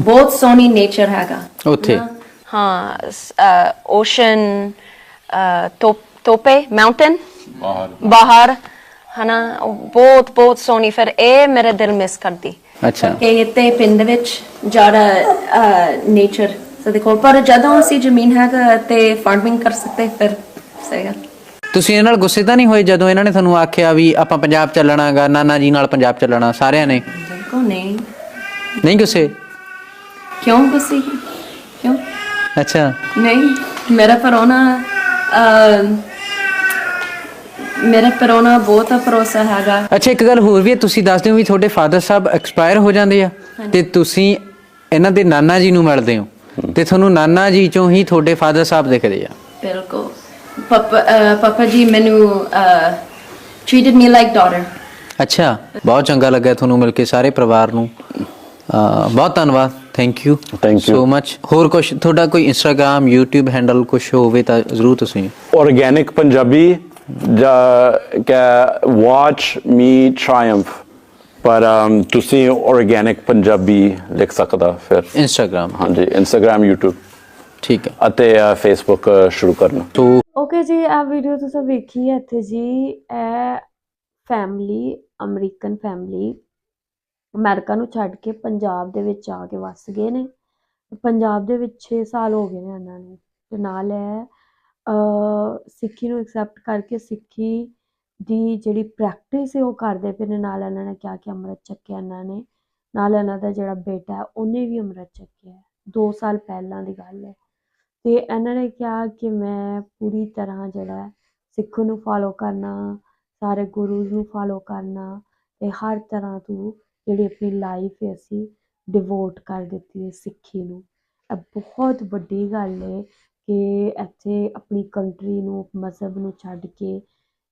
ਬਹੁਤ ਸੋਹਣੀ ਨੇਚਰ ਹੈਗਾ। ਉੱਥੇ? ਹਾਂ ਓਸ਼ਨ ਤੋਪੇ ਮਾਊਂਟਨ ਬਾਹਰ। ਹਨਾ ਉਹ ਬਹੁਤ ਬਹੁਤ ਸੋਹਣੀ ਫਿਰ ਇਹ ਮੇਰੇ ਦਿਲ ਮਿਸ ਕਰਦੀ। ਅੱਛਾ। ਕਿ ਇੱਥੇ ਪਿੰਡ ਵਿੱਚ ਜ਼ਿਆਦਾ ਨੇਚਰ ਸਾਡੇ ਕੋਲ ਪਰ ਜਦੋਂ ਅਸੀਂ ਜ਼ਮੀਨ ਹੈਗਾ ਤੇ ਫਾਰਮਿੰਗ ਕਰ ਸਕਦੇ ਫਿਰ ਸਹੀ ਗੱਲ। ਤੁਸੀਂ ਇਹਨਾਂ ਨਾਲ ਗੁੱਸੇ ਤਾਂ ਨਹੀਂ ਹੋਏ ਜਦੋਂ ਇਹਨਾਂ ਨੇ ਤੁਹਾਨੂੰ ਆਖਿਆ ਵੀ ਆਪਾਂ ਪੰਜਾਬ ਚੱਲਣਾਗਾ ਨਾਨਾ ਜੀ ਨਾਲ ਪੰਜਾਬ ਚੱਲਣਾ ਸਾਰਿਆਂ ਨੇ? ਬਿਲਕੁਲ ਨਹੀਂ। ਨਹੀਂ ਗੁੱਸੇ? ਕਿਉਂ ਗੁੱਸੇ? ਕਿਉਂ? ਅੱਛਾ। ਨਹੀਂ ਮੇਰਾ ਪਰੋਣਾ ਮੇਰਾ ਪਰੋਣਾ ਬਹੁਤ ਭਰੋਸਾ ਹੈਗਾ। ਅੱਛਾ ਇੱਕ ਗੱਲ ਹੋਰ ਵੀ ਹੈ ਤੁਸੀਂ ਦੱਸਦੇ ਹੋ ਵੀ ਤੁਹਾਡੇ ਫਾਦਰ ਸਾਹਿਬ ਐਕਸਪਾਇਰ ਹੋ ਜਾਂਦੇ ਆ ਤੇ ਤੁਸੀਂ ਇਹਨਾਂ ਦੇ ਨਾਨਾ ਜੀ ਨੂੰ ਮਿਲਦੇ ਹੋ ਤੇ ਤੁਹਾਨੂੰ ਨਾਨਾ ਜੀ ਚੋਂ ਹੀ ਤੁਹਾਡੇ ਫਾਦਰ ਸਾਹਿਬ ਦਿਖਦੇ ਆ। ਬਿਲਕੁਲ। ਪਾਪਾ ਜੀ ਮੈਨੂੰ ਟ੍ਰੀਟਡ ਮੀ ਲਾਈਕ ਡਾਟਰ ਅੱਛਾ ਬਹੁਤ ਚੰਗਾ ਲੱਗਾ ਤੁਹਾਨੂੰ ਮਿਲ ਕੇ ਸਾਰੇ ਪਰਿਵਾਰ ਨੂੰ। ਬਹੁਤ ਧੰਨਵਾਦ। Thank you Thank you. So much ਹੋਰ ਕੁਝ ਤੁਹਾਡਾ ਕੋਈ ਇੰਸਟਾਗ੍ਰam YouTube ਹੈਂਡਲ ਕੁਝ ਹੋਵੇ ਤਾਂ ਜ਼ਰੂਰ ਤੁਸੀਂ। Organic Punjabi ਜਾਂ ਕਿ watch me triumph ਪਰ um, ਤੁਸੀਂ organic ਪੰਜਾਬੀ ਲਿਖ ਸਕਦਾ ਫਿਰ। ਇੰਸਟਾਗ੍ਰam ਹਾਂਜੀ Instagram YouTube ਠੀਕ ਹੈ। ਅਤੇ Facebook uh, ਸ਼ੁਰੂ ਕਰਨਾ। ਸੋ ਓਕੇ ਜੀ ਆ ਵੀਡੀਓ ਤੁਸੀਂ ਵੇਖੀ ਹੈ ਇੱਥੇ ਜੀ। ਇਹ ਫੈਮਿਲੀ ਅਮਰੀਕਨ ਫੈਮਿਲੀ ਅਮਰੀਕਾ ਨੂੰ ਛੱਡ ਕੇ ਪੰਜਾਬ ਦੇ ਵਿੱਚ ਆ ਕੇ ਵੱਸ ਗਏ ਨੇ। ਪੰਜਾਬ ਦੇ ਵਿੱਚ 6 ਸਾਲ ਹੋ ਗਏ ਨੇ ਇਹਨਾਂ ਨੂੰ ਤੇ ਨਾਲ ਹੈ ਸਿੱਖੀ ਨੂੰ ਐਕਸੈਪਟ ਕਰਕੇ ਸਿੱਖੀ ਦੀ ਜਿਹੜੀ ਪ੍ਰੈਕਟਿਸ ਹੈ ਉਹ ਕਰਦੇ ਪਏ ਨੇ। ਨਾਲ ਇਹਨਾਂ ਨੇ ਕਿਹਾ ਕਿ ਅੰਮ੍ਰਿਤ ਚੱਕਿਆ ਇਹਨਾਂ ਨੇ। ਨਾਲ ਇਹਨਾਂ ਦਾ ਜਿਹੜਾ ਬੇਟਾ ਉਹਨੇ ਵੀ ਅੰਮ੍ਰਿਤ ਚੱਕਿਆ ਹੈ। 2 ਸਾਲ ਪਹਿਲਾਂ ਦੀ ਗੱਲ ਹੈ। ਤੇ ਇਹਨਾਂ ਨੇ ਕਿਹਾ ਕਿ ਮੈਂ ਪੂਰੀ ਤਰ੍ਹਾਂ ਜਿਹੜਾ ਸਿੱਖ ਨੂੰ ਫਾਲੋ ਕਰਨਾ, ਸਾਰੇ ਗੁਰੂਜ਼ ਨੂੰ ਫਾਲੋ ਕਰਨਾ ਤੇ ਹਰ ਤਰ੍ਹਾਂ ਤੂੰ ਜਿਹੜੀ ਆਪਣੀ ਲਾਈਫ ਹੈ ਅਸੀਂ ਡਿਵੋਟ ਕਰ ਦਿੱਤੀ ਹੈ ਸਿੱਖੀ ਨੂੰ। ਇਹ ਬਹੁਤ ਵੱਡੀ ਗੱਲ ਹੈ ਕਿ ਇੱਥੇ ਆਪਣੀ ਕੰਟਰੀ ਨੂੰ, ਮਜ਼ਹਬ ਨੂੰ ਛੱਡ ਕੇ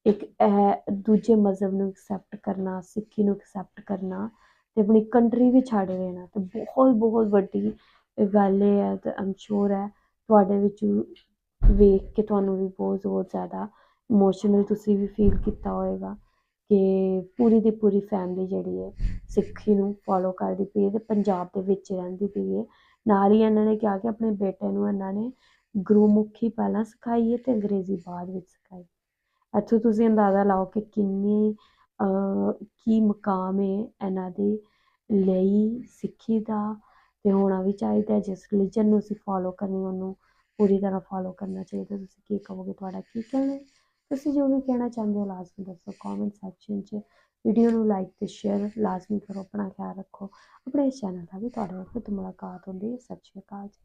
ਇੱਕ ਇਹ ਦੂਜੇ ਮਜ਼ਹਬ ਨੂੰ ਐਕਸੈਪਟ ਕਰਨਾ, ਸਿੱਖੀ ਨੂੰ ਐਕਸੈਪਟ ਕਰਨਾ ਅਤੇ ਆਪਣੀ ਕੰਟਰੀ ਵੀ ਛੱਡ ਦੇਣਾ ਅਤੇ ਬਹੁਤ ਬਹੁਤ ਵੱਡੀ ਗੱਲ ਇਹ ਹੈ ਤੇ ਆਮ ਸ਼ੋਰ ਹੈ ਤੁਹਾਡੇ ਵਿੱਚ ਵੇਖ ਕੇ ਤੁਹਾਨੂੰ ਵੀ ਬਹੁਤ ਬਹੁਤ ਜ਼ਿਆਦਾ ਇਮੋਸ਼ਨਲ ਤੁਸੀਂ ਵੀ ਫੀਲ ਕੀਤਾ ਹੋਏਗਾ। ਕਿ ਪੂਰੀ ਦੀ ਪੂਰੀ ਫੈਮਿਲੀ ਜਿਹੜੀ ਹੈ ਸਿੱਖੀ ਨੂੰ ਫੋਲੋ ਕਰਦੀ ਪਈ ਹੈ ਅਤੇ ਪੰਜਾਬ ਦੇ ਵਿੱਚ ਰਹਿੰਦੀ ਪਈ ਹੈ। ਨਾਲ ਹੀ ਇਹਨਾਂ ਨੇ ਕਿਹਾ ਕਿ ਆਪਣੇ ਬੇਟੇ ਨੂੰ ਇਹਨਾਂ ਨੇ ਗੁਰਮੁਖੀ ਪਹਿਲਾਂ ਸਿਖਾਈ ਹੈ ਅਤੇ ਅੰਗਰੇਜ਼ੀ ਬਾਅਦ ਵਿੱਚ ਸਿਖਾਈ ਇੱਥੋਂ ਤੁਸੀਂ ਅੰਦਾਜ਼ਾ ਲਾਓ ਕਿ ਕਿੰਨੀ ਕੀ ਮਕਾਮ ਹੈ ਇਹਨਾਂ ਦੇ ਲਈ ਸਿੱਖੀ ਦਾ ਅਤੇ ਹੋਣਾ ਵੀ ਚਾਹੀਦਾ ਜਿਸ ਰਿਲੀਜਨ ਨੂੰ ਅਸੀਂ ਫੋਲੋ ਕਰਨੀ ਉਹਨੂੰ ਪੂਰੀ ਤਰ੍ਹਾਂ ਫੋਲੋ ਕਰਨਾ ਚਾਹੀਦਾ ਤੁਸੀਂ ਕੀ ਕਹੋਗੇ, ਤੁਹਾਡਾ ਕੀ ਕਹਿਣਾ ਤੁਸੀਂ ਜੋ ਵੀ ਕਹਿਣਾ ਚਾਹੁੰਦੇ ਹੋ ਲਾਜ਼ਮੀ ਦੱਸੋ ਕਮੈਂਟ ਸੈਕਸ਼ਨ 'ਚ ਵੀਡੀਓ ਨੂੰ ਲਾਈਕ ਤੇ ਸ਼ੇਅਰ ਲਾਜ਼ਮੀ ਕਰੋ, ਆਪਣਾ ਖਿਆਲ ਰੱਖੋ। ਆਪਣੇ ਚੈਨਲ ਦਾ ਵੀ ਤੁਹਾਡੇ ਨਾਲ ਫਿਰ ਮੁਲਾਕਾਤ ਹੁੰਦੀ ਹੈ। ਸਤਿ ਸ਼੍ਰੀ ਅਕਾਲ ਜੀ।